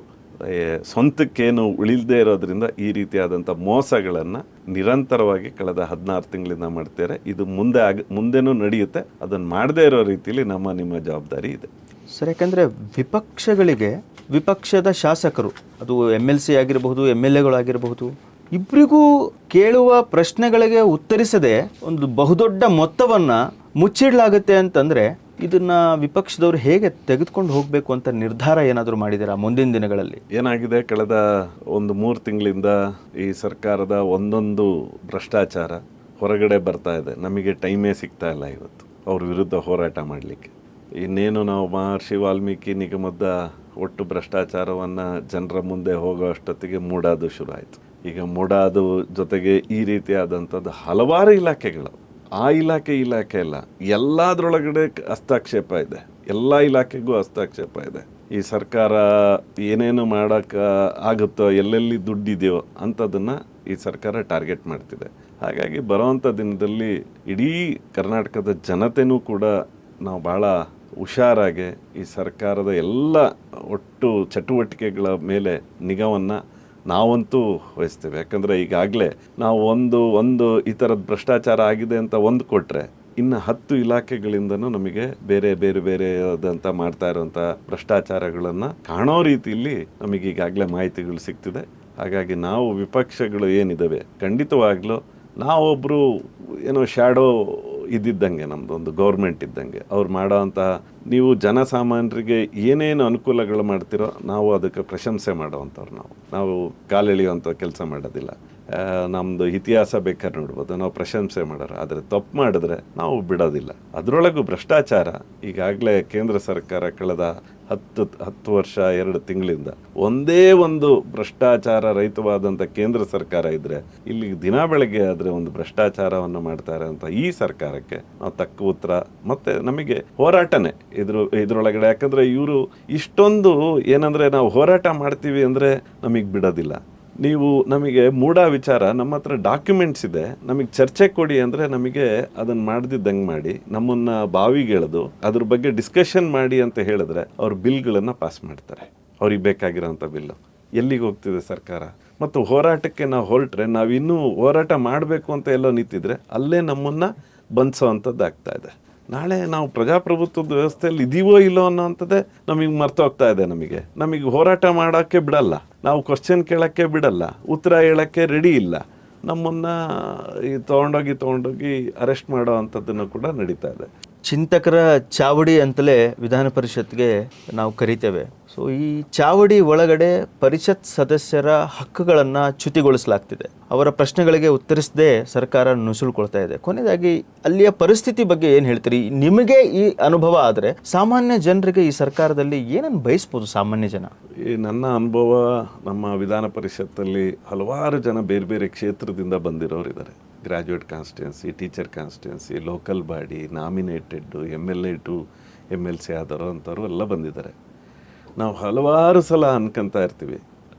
[SPEAKER 2] ಸ್ವಂತಕ್ಕೇನು ಉಳಿಲ್ದೇ ಇರೋದ್ರಿಂದ ಈ ರೀತಿಯಾದಂಥ ಮೋಸಗಳನ್ನು ನಿರಂತರವಾಗಿ ಕಳೆದ ಹದಿನಾರು ತಿಂಗಳಿಂದ ಮಾಡ್ತಾರೆ ಇದು ಮುಂದೆ ಆಗ, ಮುಂದೆನೂ ನಡೆಯುತ್ತೆ. ಅದನ್ನು ಮಾಡದೇ ಇರೋ ರೀತಿಯಲ್ಲಿ ನಮ್ಮ, ನಿಮ್ಮ ಜವಾಬ್ದಾರಿ ಇದೆ.
[SPEAKER 1] ಸರ್, ಯಾಕಂದರೆ ವಿಪಕ್ಷಗಳಿಗೆ, ವಿಪಕ್ಷದ ಶಾಸಕರು, ಅದು ಎಂ ಎಲ್ ಸಿ ಆಗಿರಬಹುದು ಎಂ ಎಲ್ ಎಗಳಾಗಿರಬಹುದು ಇಬ್ಬರಿಗೂ ಕೇಳುವ ಪ್ರಶ್ನೆಗಳಿಗೆ ಉತ್ತರಿಸದೆ ಒಂದು ಬಹುದೊಡ್ಡ ಮೊತ್ತವನ್ನು ಮುಚ್ಚಿಡಲಾಗುತ್ತೆ ಅಂತಂದರೆ ಇದನ್ನ ವಿಪಕ್ಷದವರು ಹೇಗೆ ತೆಗೆದುಕೊಂಡು ಹೋಗಬೇಕು ಅಂತ ನಿರ್ಧಾರ ಏನಾದರೂ ಮಾಡಿದ್ದೀರಾ ಮುಂದಿನ ದಿನಗಳಲ್ಲಿ?
[SPEAKER 2] ಏನಾಗಿದೆ? ಕಳೆದ ಒಂದು ಮೂರು ತಿಂಗಳಿಂದ ಈ ಸರ್ಕಾರದ ಒಂದೊಂದು ಭ್ರಷ್ಟಾಚಾರ ಹೊರಗಡೆ ಬರ್ತಾ ಇದೆ. ನಮಗೆ ಟೈಮೇ ಸಿಗ್ತಾ ಇಲ್ಲ ಇವತ್ತು ಅವ್ರ ವಿರುದ್ಧ ಹೋರಾಟ ಮಾಡಲಿಕ್ಕೆ. ಇನ್ನೇನು ನಾವು ಮಹರ್ಷಿ ವಾಲ್ಮೀಕಿ ನಿಗಮದ ಒಟ್ಟು ಭ್ರಷ್ಟಾಚಾರವನ್ನು ಜನರ ಮುಂದೆ ಹೋಗೋ ಅಷ್ಟೊತ್ತಿಗೆ ಮೂಡಾದು ಶುರು ಆಯಿತು. ಈಗ ಮೂಡಾದು ಜೊತೆಗೆ ಈ ರೀತಿಯಾದಂಥದ್ದು ಹಲವಾರು ಇಲಾಖೆಗಳು ಆ ಇಲಾಖೆ ಇಲಾಖೆ ಅಲ್ಲ. ಎಲ್ಲದರೊಳಗಡೆ ಹಸ್ತಕ್ಷೇಪ ಇದೆ. ಎಲ್ಲ ಇಲಾಖೆಗೂ ಹಸ್ತಕ್ಷೇಪ ಇದೆ. ಈ ಸರ್ಕಾರ ಏನೇನು ಮಾಡೋಕ್ಕೆ ಆಗುತ್ತೋ, ಎಲ್ಲೆಲ್ಲಿ ದುಡ್ಡಿದೆಯೋ ಅಂಥದ್ದನ್ನು ಈ ಸರ್ಕಾರ ಟಾರ್ಗೆಟ್ ಮಾಡ್ತಿದೆ. ಹಾಗಾಗಿ ಬರೋವಂಥ ದಿನದಲ್ಲಿ ಇಡೀ ಕರ್ನಾಟಕದ ಜನತೆನೂ ಕೂಡ ನಾವು ಭಾಳ ಹುಷಾರಾಗಿ ಈ ಸರ್ಕಾರದ ಎಲ್ಲ ಒಟ್ಟು ಚಟುವಟಿಕೆಗಳ ಮೇಲೆ ನಿಗಾವನ್ನು ನಾವಂತೂ ವಹಿಸ್ತೇವೆ ಯಾಕಂದರೆ ಈಗಾಗಲೇ ನಾವು ಒಂದು ಒಂದು ಈ ಥರದ ಭ್ರಷ್ಟಾಚಾರ ಆಗಿದೆ ಅಂತ ಒಂದು ಕೊಟ್ಟರೆ ಇನ್ನು ಹತ್ತು ಇಲಾಖೆಗಳಿಂದನೂ ನಮಗೆ ಬೇರೆ ಬೇರೆ ಬೇರೆ ಆದಂಥ ಮಾಡ್ತಾ ಇರುವಂಥ ಭ್ರಷ್ಟಾಚಾರಗಳನ್ನು ಕಾಣೋ ರೀತಿಯಲ್ಲಿ ನಮಗೆ ಈಗಾಗಲೇ ಮಾಹಿತಿಗಳು ಸಿಗ್ತಿದೆ. ಹಾಗಾಗಿ ನಾವು ವಿಪಕ್ಷಗಳು ಏನಿದ್ದಾವೆ ಖಂಡಿತವಾಗ್ಲೂ ನಾವೊಬ್ಬರು ಏನೋ ಶ್ಯಾಡೋ ಇದ್ದಿದ್ದಂಗೆ ನಮ್ದು ಒಂದು ಗೌರ್ಮೆಂಟ್ ಇದ್ದಂಗೆ. ಅವ್ರು ಮಾಡೋವಂತಹ ನೀವು ಜನಸಾಮಾನ್ಯರಿಗೆ ಏನೇನು ಅನುಕೂಲಗಳು ಮಾಡ್ತಿರೋ ನಾವು ಅದಕ್ಕೆ ಪ್ರಶಂಸೆ ಮಾಡೋವಂಥವ್ರು ನಾವು. ನಾವು ಕಾಲೆಳೆಯುವಂಥ ಕೆಲಸ ಮಾಡೋದಿಲ್ಲ. ನಮ್ಮದು ಇತಿಹಾಸ ಬೇಕಾದ್ರೆ ನೋಡ್ಬೋದು. ನಾವು ಪ್ರಶಂಸೆ ಮಾಡೋರು. ಆದರೆ ತಪ್ಪು ಮಾಡಿದ್ರೆ ನಾವು ಬಿಡೋದಿಲ್ಲ. ಅದರೊಳಗೂ ಭ್ರಷ್ಟಾಚಾರ ಈಗಾಗಲೇ ಕೇಂದ್ರ ಸರ್ಕಾರ ಕಳೆದ ಹತ್ತು ಹತ್ತು ವರ್ಷ, ಎರಡು ತಿಂಗಳಿಂದ ಒಂದೇ ಒಂದು ಭ್ರಷ್ಟಾಚಾರ ರಹಿತವಾದಂಥ ಕೇಂದ್ರ ಸರ್ಕಾರ ಇದ್ದರೆ ಇಲ್ಲಿ ದಿನ ಬೆಳಗ್ಗೆ ಆದರೆ ಒಂದು ಭ್ರಷ್ಟಾಚಾರವನ್ನು ಮಾಡ್ತಾರೆ ಅಂತ ಈ ಸರ್ಕಾರಕ್ಕೆ ನಾವು ತಕ್ಕ ಉತ್ತರ. ಮತ್ತು ನಮಗೆ ಹೋರಾಟನೇ ಇದ್ರ ಇದರೊಳಗಡೆ ಯಾಕಂದರೆ ಇವರು ಇಷ್ಟೊಂದು ಏನಂದರೆ ನಾವು ಹೋರಾಟ ಮಾಡ್ತೀವಿ ಅಂದರೆ ನಮಗೆ ಬಿಡೋದಿಲ್ಲ. ನೀವು ನಮಗೆ ಮೂಢ ವಿಚಾರ, ನಮ್ಮ ಹತ್ರ ಡಾಕ್ಯುಮೆಂಟ್ಸ್ ಇದೆ, ನಮಗೆ ಚರ್ಚೆ ಕೊಡಿ ಅಂದರೆ ನಮಗೆ ಅದನ್ನು ಮಾಡ್ದಿದ್ದಂಗೆ ಮಾಡಿ, ನಮ್ಮನ್ನು ಬಾವಿಗೆಳೆದು ಅದ್ರ ಬಗ್ಗೆ ಡಿಸ್ಕಷನ್ ಮಾಡಿ ಅಂತ ಹೇಳಿದ್ರೆ ಅವ್ರು ಬಿಲ್ಗಳನ್ನು ಪಾಸ್ ಮಾಡ್ತಾರೆ. ಅವ್ರಿಗೆ ಬೇಕಾಗಿರೋಂಥ ಬಿಲ್ಲು. ಎಲ್ಲಿಗೆ ಹೋಗ್ತಿದೆ ಸರ್ಕಾರ? ಮತ್ತು ಹೋರಾಟಕ್ಕೆ ನಾವು ಹೊರಟ್ರೆ ನಾವು ಇನ್ನೂ ಹೋರಾಟ ಮಾಡಬೇಕು ಅಂತ ಎಲ್ಲೋ ನಿಂತಿದ್ರೆ ಅಲ್ಲೇ ನಮ್ಮನ್ನು ಬಂಧಿಸೋ ಅಂಥದ್ದು ಆಗ್ತಾ ಇದೆ. ನಾಳೆ ನಾವು ಪ್ರಜಾಪ್ರಭುತ್ವದ ವ್ಯವಸ್ಥೆಯಲ್ಲಿ ಇದೀವೋ ಇಲ್ಲೋ ಅನ್ನೋಂಥದ್ದೇ ನಮಗೆ ಮರ್ತೋಗ್ತಾ ಇದೆ ನಮಗೆ. ನಮಗೆ ಹೋರಾಟ ಮಾಡೋಕ್ಕೆ ಬಿಡಲ್ಲ. ನಾವು ಕ್ವಶನ್ ಕೇಳೋಕ್ಕೆ ಬಿಡಲ್ಲ. ಉತ್ತರ ಹೇಳೋಕ್ಕೆ ರೆಡಿ ಇಲ್ಲ. ನಮ್ಮನ್ನು ಈ ತೊಗೊಂಡೋಗಿ ತೊಗೊಂಡೋಗಿ ಅರೆಸ್ಟ್ ಮಾಡೋ ಅಂಥದ್ದನ್ನು ಕೂಡ ನಡೀತಾ ಇದೆ.
[SPEAKER 1] ಚಿಂತಕರ ಚಾವಡಿ ಅಂತಲೇ ವಿಧಾನ ಪರಿಷತ್ಗೆ ನಾವು ಕರಿತೇವೆ. ಸೊ ಈ ಚಾವಡಿ ಒಳಗಡೆ ಪರಿಷತ್ ಸದಸ್ಯರ ಹಕ್ಕುಗಳನ್ನು ಚ್ಯುತಿಗೊಳಿಸಲಾಗ್ತಿದೆ. ಅವರ ಪ್ರಶ್ನೆಗಳಿಗೆ ಉತ್ತರಿಸದೆ ಸರ್ಕಾರ ನುಸುಳ್ಕೊಳ್ತಾ ಇದೆ. ಕೊನೆಯದಾಗಿ, ಅಲ್ಲಿಯ ಪರಿಸ್ಥಿತಿ ಬಗ್ಗೆ ಏನು ಹೇಳ್ತೀರಿ? ನಿಮಗೆ ಈ ಅನುಭವ ಆದರೆ ಸಾಮಾನ್ಯ ಜನರಿಗೆ ಈ ಸರ್ಕಾರದಲ್ಲಿ ಏನನ್ನು ಬಯಸ್ಬೋದು ಸಾಮಾನ್ಯ ಜನ?
[SPEAKER 2] ಈ ನನ್ನ ಅನುಭವ, ನಮ್ಮ ವಿಧಾನ ಪರಿಷತ್ತಲ್ಲಿ ಹಲವಾರು ಜನ ಬೇರೆ ಬೇರೆ ಕ್ಷೇತ್ರದಿಂದ ಬಂದಿರೋರಿದ್ದಾರೆ graduate constituency teacher constituency local body nominated M L A to M L C ಆದವರು ಅಂಥವ್ರು ಎಲ್ಲ ಬಂದಿದ್ದಾರೆ. ನಾವು ಹಲವಾರು ಸಲ ಅನ್ಕೊಂತ ಇರ್ತೀವಿ.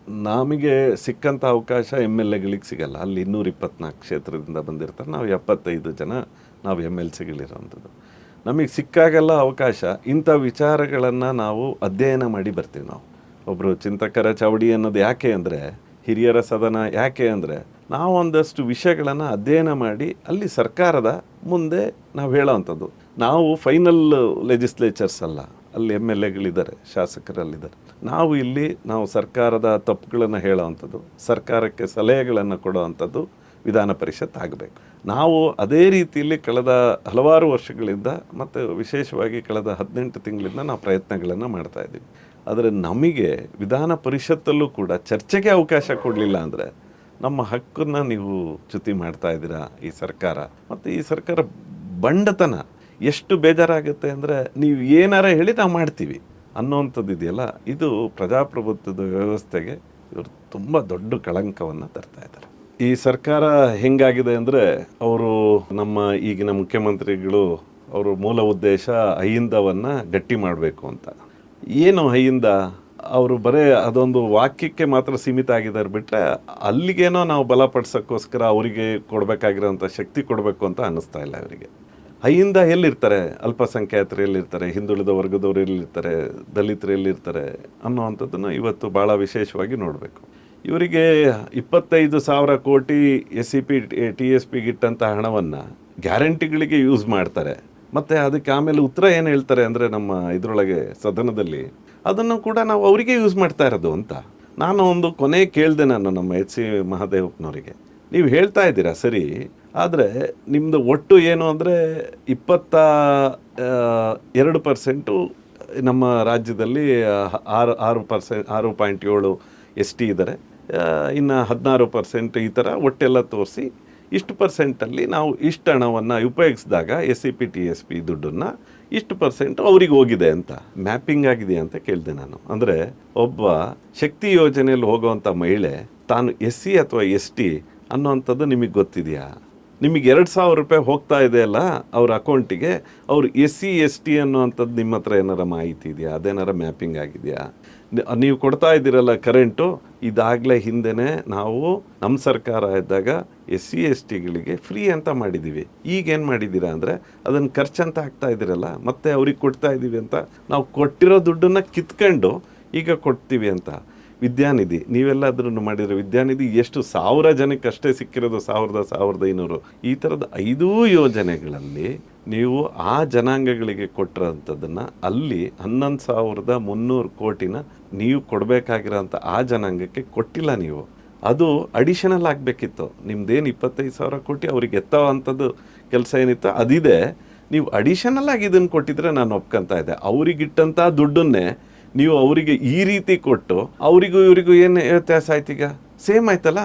[SPEAKER 2] ನಮಗೆ ಸಿಕ್ಕಂಥ ಅವಕಾಶ ಎಂ ಎಲ್ ಎಗಳಿಗೆ ಸಿಗಲ್ಲ. ಅಲ್ಲಿ ಇನ್ನೂರ ಇಪ್ಪತ್ನಾಲ್ಕು ಕ್ಷೇತ್ರದಿಂದ ಬಂದಿರ್ತಾರೆ. ನಾವು ಎಪ್ಪತ್ತೈದು ಜನ ನಾವು ಎಂ ಎಲ್ ಸಿಗಳಿರೋವಂಥದ್ದು. ನಮಗೆ ಸಿಕ್ಕಾಗೆಲ್ಲ ಅವಕಾಶ. ಇಂಥ ವಿಚಾರಗಳನ್ನು ನಾವು ಅಧ್ಯಯನ ಮಾಡಿ ಬರ್ತೀವಿ ನಾವು. ಒಬ್ಬರು ಚಿಂತಕರ ಚೌಡಿ ಅನ್ನೋದು ಯಾಕೆ ಅಂದರೆ, ಹಿರಿಯರ ಸದನ ಯಾಕೆ ಅಂದರೆ, ನಾವು ಒಂದಷ್ಟು ವಿಷಯಗಳನ್ನು ಅಧ್ಯಯನ ಮಾಡಿ ಅಲ್ಲಿ ಸರ್ಕಾರದ ಮುಂದೆ ನಾವು ಹೇಳೋವಂಥದ್ದು. ನಾವು ಫೈನಲ್ ಲೆಜಿಸ್ಲೇಚರ್ಸ್ ಅಲ್ಲ. ಅಲ್ಲಿ ಎಂ ಎಲ್ ಎಗಳಿದ್ದಾರೆ, ಶಾಸಕರಲ್ಲಿದ್ದಾರೆ. ನಾವು ಇಲ್ಲಿ, ನಾವು ಸರ್ಕಾರದ ತಪ್ಪುಗಳನ್ನು ಹೇಳೋವಂಥದ್ದು, ಸರ್ಕಾರಕ್ಕೆ ಸಲಹೆಗಳನ್ನು ಕೊಡುವಂಥದ್ದು ವಿಧಾನ ಪರಿಷತ್ ಆಗಬೇಕು. ನಾವು ಅದೇ ರೀತಿಯಲ್ಲಿ ಕಳೆದ ಹಲವಾರು ವರ್ಷಗಳಿಂದ ಮತ್ತು ವಿಶೇಷವಾಗಿ ಕಳೆದ ಹದಿನೆಂಟು ತಿಂಗಳಿಂದ ನಾವು ಪ್ರಯತ್ನಗಳನ್ನು ಮಾಡ್ತಾ ಇದ್ದೀವಿ. ಆದರೆ ನಮಗೆ ವಿಧಾನ ಪರಿಷತ್ತಲ್ಲೂ ಕೂಡ ಚರ್ಚೆಗೆ ಅವಕಾಶ ಕೊಡಲಿಲ್ಲ ಅಂದರೆ ನಮ್ಮ ಹಕ್ಕನ್ನು ನೀವು ಚ್ಯುತಿ ಮಾಡ್ತಾ ಇದ್ದೀರಾ ಈ ಸರ್ಕಾರ? ಮತ್ತು ಈ ಸರ್ಕಾರ ಬಂಡತನ ಎಷ್ಟು ಬೇಜಾರಾಗುತ್ತೆ ಅಂದರೆ ನೀವು ಏನಾರ ಹೇಳಿ ನಾವು ಮಾಡ್ತೀವಿ ಅನ್ನೋವಂಥದ್ದು ಇದೆಯಲ್ಲ, ಇದು ಪ್ರಜಾಪ್ರಭುತ್ವದ ವ್ಯವಸ್ಥೆಗೆ ಇವರು ತುಂಬ ದೊಡ್ಡ ಕಳಂಕವನ್ನು ತರ್ತಾ ಇದ್ದಾರೆ. ಈ ಸರ್ಕಾರ ಹೆಂಗಾಗಿದೆ ಅಂದರೆ ಅವರು ನಮ್ಮ ಈಗಿನ ಮುಖ್ಯಮಂತ್ರಿಗಳು ಅವರ ಮೂಲ ಉದ್ದೇಶ ಅಹಿಂದವನ್ನು ಗಟ್ಟಿ ಮಾಡಬೇಕು ಅಂತ. ಏನು ಅಹಿಂದ? ಅವರು ಬರೇ ಅದೊಂದು ವಾಕ್ಯಕ್ಕೆ ಮಾತ್ರ ಸೀಮಿತ ಆಗಿದ್ದಾರೆ ಬಿಟ್ಟರೆ ಅಲ್ಲಿಗೇನೋ ನಾವು ಬಲಪಡಿಸೋಕ್ಕೋಸ್ಕರ ಅವರಿಗೆ ಕೊಡಬೇಕಾಗಿರೋಂಥ ಶಕ್ತಿ ಕೊಡಬೇಕು ಅಂತ ಅನ್ನಿಸ್ತಾ ಇಲ್ಲ ಅವರಿಗೆ. ಅಹಿಂದ ಎಲ್ಲಿರ್ತಾರೆ? ಅಲ್ಪಸಂಖ್ಯಾತರು ಎಲ್ಲಿರ್ತಾರೆ ಹಿಂದುಳಿದ ವರ್ಗದವರು ಎಲ್ಲಿರ್ತಾರೆ? ದಲಿತರು ಎಲ್ಲಿರ್ತಾರೆ ಅನ್ನೋವಂಥದ್ದನ್ನು ಇವತ್ತು ಭಾಳ ವಿಶೇಷವಾಗಿ ನೋಡಬೇಕು. ಇವರಿಗೆ ಇಪ್ಪತ್ತೈದು ಸಾವಿರ ಕೋಟಿ S C P, T S ಪಿಗೆ ಇಟ್ಟಂಥ ಹಣವನ್ನು ಗ್ಯಾರಂಟಿಗಳಿಗೆ ಯೂಸ್ ಮಾಡ್ತಾರೆ. ಮತ್ತು ಅದಕ್ಕೆ ಆಮೇಲೆ ಉತ್ತರ ಏನು ಹೇಳ್ತಾರೆ ಅಂದರೆ ನಮ್ಮ ಇದರೊಳಗೆ ಸದನದಲ್ಲಿ, ಅದನ್ನು ಕೂಡ ನಾವು ಅವರಿಗೆ ಯೂಸ್ ಮಾಡ್ತಾ ಇರೋದು ಅಂತ. ನಾನು ಒಂದು ಕೊನೆ ಕೇಳಿದೆ ನಾನು ನಮ್ಮ ಎಚ್ ಸಿ ಮಹಾದೇವಪ್ಪನವರಿಗೆ ನೀವು ಹೇಳ್ತಾ ಇದ್ದೀರಾ ಸರಿ, ಆದರೆ ನಿಮ್ಮದು ಒಟ್ಟು ಏನು ಅಂದರೆ ಇಪ್ಪತ್ತ ಎರಡು ಪರ್ಸೆಂಟು ನಮ್ಮ ರಾಜ್ಯದಲ್ಲಿ ಆರು ಆರು ಪರ್ಸೆಂಟ್ ಆರು ಪಾಯಿಂಟ್ ಏಳು ಎಸ್ ಟಿ ಇದ್ದಾರೆ. ಇನ್ನು ಹದಿನಾರು ಪರ್ಸೆಂಟ್ ಈ ಥರ ಒಟ್ಟೆಲ್ಲ ತೋರಿಸಿ ಇಷ್ಟು ಪರ್ಸೆಂಟಲ್ಲಿ ನಾವು ಇಷ್ಟು ಹಣವನ್ನು ಉಪಯೋಗಿಸಿದಾಗ S C P T S P ದುಡ್ಡನ್ನು ಇಷ್ಟು ಪರ್ಸೆಂಟ್ ಅವ್ರಿಗೆ ಹೋಗಿದೆ ಅಂತ, ಮ್ಯಾಪಿಂಗ್ ಆಗಿದೆ ಅಂತ ಕೇಳಿದೆ ನಾನು. ಅಂದರೆ ಒಬ್ಬ ಶಕ್ತಿ ಯೋಜನೆಯಲ್ಲಿ ಹೋಗುವಂಥ ಮಹಿಳೆ ತಾನು ಎಸ್ ಸಿ ಅಥವಾ ಎಸ್ ಟಿ ಅನ್ನೋವಂಥದ್ದು ನಿಮಗೆ ಗೊತ್ತಿದೆಯಾ? ನಿಮಗೆ ಎರಡು ಸಾವಿರ ರೂಪಾಯಿ ಹೋಗ್ತಾ ಇದೆ ಅಲ್ಲ, ಅವ್ರ ಅಕೌಂಟಿಗೆ, ಅವ್ರು ಎಸ್ ಸಿ ಎಸ್ ಟಿ ಅನ್ನೋವಂಥದ್ದು ನಿಮ್ಮ ಹತ್ರ ಏನಾರ ಮಾಹಿತಿ ಇದೆಯಾ? ಅದೇನಾರ ಮ್ಯಾಪಿಂಗ್ ಆಗಿದೆಯಾ? ನೀವು ಕೊಡ್ತಾ ಇದ್ದೀರಲ್ಲ ಕರೆಂಟು, ಇದಾಗಲೇ ಹಿಂದೆನೆ ನಾವು ನಮ್ಮ ಸರ್ಕಾರ ಇದ್ದಾಗ ಎಸ್ ಸಿ ಎಸ್ ಟಿಗಳಿಗೆ ಫ್ರೀ ಅಂತ ಮಾಡಿದ್ದೀವಿ. ಈಗ ಏನು ಮಾಡಿದ್ದೀರಾ ಅಂದರೆ, ಅದನ್ನು ಖರ್ಚಂತ ಹಾಕ್ತಾ ಇದ್ದೀರಲ್ಲ, ಮತ್ತೆ ಅವ್ರಿಗೆ ಕೊಡ್ತಾ ಇದ್ದೀವಿ ಅಂತ. ನಾವು ಕೊಟ್ಟಿರೋ ದುಡ್ಡನ್ನು ಕಿತ್ಕೊಂಡು ಈಗ ಕೊಡ್ತೀವಿ ಅಂತ. ವಿದ್ಯಾನಿಧಿ ನೀವೆಲ್ಲಾದ್ರೂ ಮಾಡಿದ್ರೆ ವಿದ್ಯಾನಿಧಿ ಎಷ್ಟು ಸಾವಿರ ಜನಕ್ಕೆ ಅಷ್ಟೇ ಸಿಕ್ಕಿರೋದು ಸಾವಿರದ ಸಾವಿರದ ಐನೂರು. ಈ ಥರದ ಐದೂ ಯೋಜನೆಗಳಲ್ಲಿ ನೀವು ಆ ಜನಾಂಗಗಳಿಗೆ ಕೊಟ್ಟಿರೋಂಥದ್ದನ್ನು ಅಲ್ಲಿ ಹನ್ನೊಂದು ಸಾವಿರದ ಮುನ್ನೂರು ಕೋಟಿನ ನೀವು ಕೊಡಬೇಕಾಗಿರೋಂಥ ಆ ಜನಾಂಗಕ್ಕೆ ಕೊಟ್ಟಿಲ್ಲ ನೀವು. ಅದು ಅಡಿಷನಲ್ ಆಗಬೇಕಿತ್ತು. ನಿಮ್ದೇನು ಇಪ್ಪತ್ತೈದು ಸಾವಿರ ಕೋಟಿ ಅವ್ರಿಗೆ ಎತ್ತವಂಥದ್ದು ಕೆಲಸ ಏನಿತ್ತು ಅದಿದೆ. ನೀವು ಅಡಿಷನಲ್ ಆಗಿ ಇದನ್ನು ಕೊಟ್ಟಿದ್ರೆ ನಾನು ಒಪ್ಕೊತಾ ಇದ್ದೆ. ಅವರಿಗಿಟ್ಟಂಥ ದುಡ್ಡನ್ನೇ ನೀವು ಅವರಿಗೆ ಈ ರೀತಿ ಕೊಟ್ಟು ಅವರಿಗೂ ಇವರಿಗೂ ಏನು ವ್ಯತ್ಯಾಸ ಆಯ್ತು ಈಗ? ಸೇಮ್ ಆಯ್ತಲ್ಲ?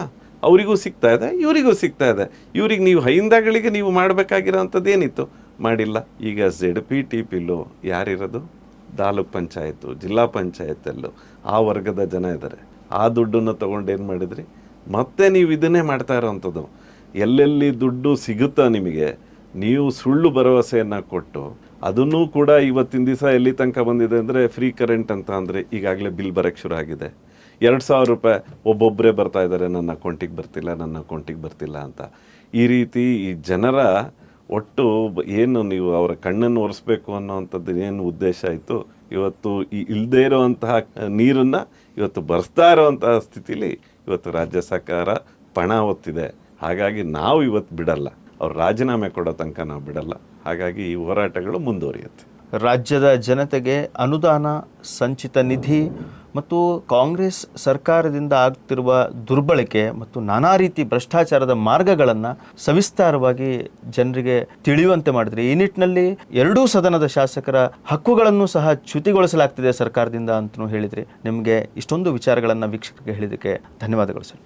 [SPEAKER 2] ಅವರಿಗೂ ಸಿಗ್ತಾ ಇದೆ, ಇವರಿಗೂ ಸಿಗ್ತಾ ಇದೆ. ಇವ್ರಿಗೆ ನೀವು ಹೈಂದಗಳಿಗೆ ನೀವು ಮಾಡಬೇಕಾಗಿರೋಂಥದ್ದು ಏನಿತ್ತು? ಮಾಡಿಲ್ಲ. ಈಗ ಝೆಡ್ ಪಿ ಟಿ ಪಿಲು ಯಾರಿರೋದು? ತಾಲೂಕ್ ಪಂಚಾಯತು ಜಿಲ್ಲಾ ಪಂಚಾಯತಲ್ಲೂ ಆ ವರ್ಗದ ಜನ ಇದ್ದಾರೆ. ಆ ದುಡ್ಡನ್ನು ತೊಗೊಂಡು ಏನು ಮಾಡಿದ್ರಿ? ಮತ್ತೆ ನೀವು ಇದನ್ನೇ ಮಾಡ್ತಾ ಇರೋವಂಥದ್ದು ಎಲ್ಲೆಲ್ಲಿ ದುಡ್ಡು ಸಿಗುತ್ತಾ ನಿಮಗೆ, ನೀವು ಸುಳ್ಳು ಭರವಸೆಯನ್ನು ಕೊಟ್ಟು ಅದನ್ನೂ ಕೂಡ ಇವತ್ತಿನ ದಿವಸ ಎಲ್ಲಿ ತನಕ ಬಂದಿದೆ ಅಂದರೆ ಫ್ರೀ ಕರೆಂಟ್ ಅಂತ ಅಂದರೆ ಈಗಾಗಲೇ ಬಿಲ್ ಬರೋಕ್ಕೆ ಶುರು ಆಗಿದೆ. ಎರಡು ಸಾವಿರ ರೂಪಾಯಿ ಒಬ್ಬೊಬ್ಬರೇ ಬರ್ತಾ ಇದ್ದಾರೆ, ನನ್ನ ಅಕೌಂಟಿಗೆ ಬರ್ತಿಲ್ಲ, ನನ್ನ ಅಕೌಂಟಿಗೆ ಬರ್ತಿಲ್ಲ ಅಂತ. ಈ ರೀತಿ ಈ ಜನರ ಒಟ್ಟು ಏನು ನೀವು ಅವರ ಕಣ್ಣನ್ನು ಒರೆಸ್ಬೇಕು ಅನ್ನೋವಂಥದ್ದು ಏನು ಉದ್ದೇಶ ಇತ್ತು? ಇವತ್ತು ಈ ಇಲ್ಲದೇ ಇರುವಂತಹ ನೀರನ್ನು ಇವತ್ತು ಬರೆಸ್ತಾ ಇರುವಂತಹ ಸ್ಥಿತಿಲಿ ಇವತ್ತು ರಾಜ್ಯ ಸರ್ಕಾರ ಪಣ ಹೊತ್ತಿದೆ ಹಾಗಾಗಿ ನಾವು ಇವತ್ತು ಬಿಡಲ್ಲ. ಅವ್ರು ರಾಜೀನಾಮೆ ಕೊಡೋ ತನಕ ನಾವು ಬಿಡಲ್ಲ. ಹಾಗಾಗಿ ಈ ಹೋರಾಟಗಳು ಮುಂದುವರಿಯುತ್ತೆ.
[SPEAKER 1] ರಾಜ್ಯದ ಜನತೆಗೆ ಅನುದಾನ, ಸಂಚಿತ ನಿಧಿ ಮತ್ತು ಕಾಂಗ್ರೆಸ್ ಸರ್ಕಾರದಿಂದ ಆಗ್ತಿರುವ ದುರ್ಬಳಕೆ ಮತ್ತು ನಾನಾ ರೀತಿ ಭ್ರಷ್ಟಾಚಾರದ ಮಾರ್ಗಗಳನ್ನು ಸವಿಸ್ತಾರವಾಗಿ ಜನರಿಗೆ ತಿಳಿಯುವಂತೆ ಮಾಡಿದ್ರಿ, ಈ ನಿಟ್ಟಿನಲ್ಲಿ ಎರಡೂ ಸದನದ ಶಾಸಕರ ಹಕ್ಕುಗಳನ್ನು ಸಹ ಚ್ಯುತಿಗೊಳಿಸಲಾಗ್ತಿದೆ ಸರ್ಕಾರದಿಂದ ಅಂತಲೂ ಹೇಳಿದ್ರಿ. ನಿಮಗೆ ಇಷ್ಟೊಂದು ವಿಚಾರಗಳನ್ನು ವೀಕ್ಷಕರಿಗೆ ಹೇಳಿದ್ದಕ್ಕೆ ಧನ್ಯವಾದಗಳು ಸರ್.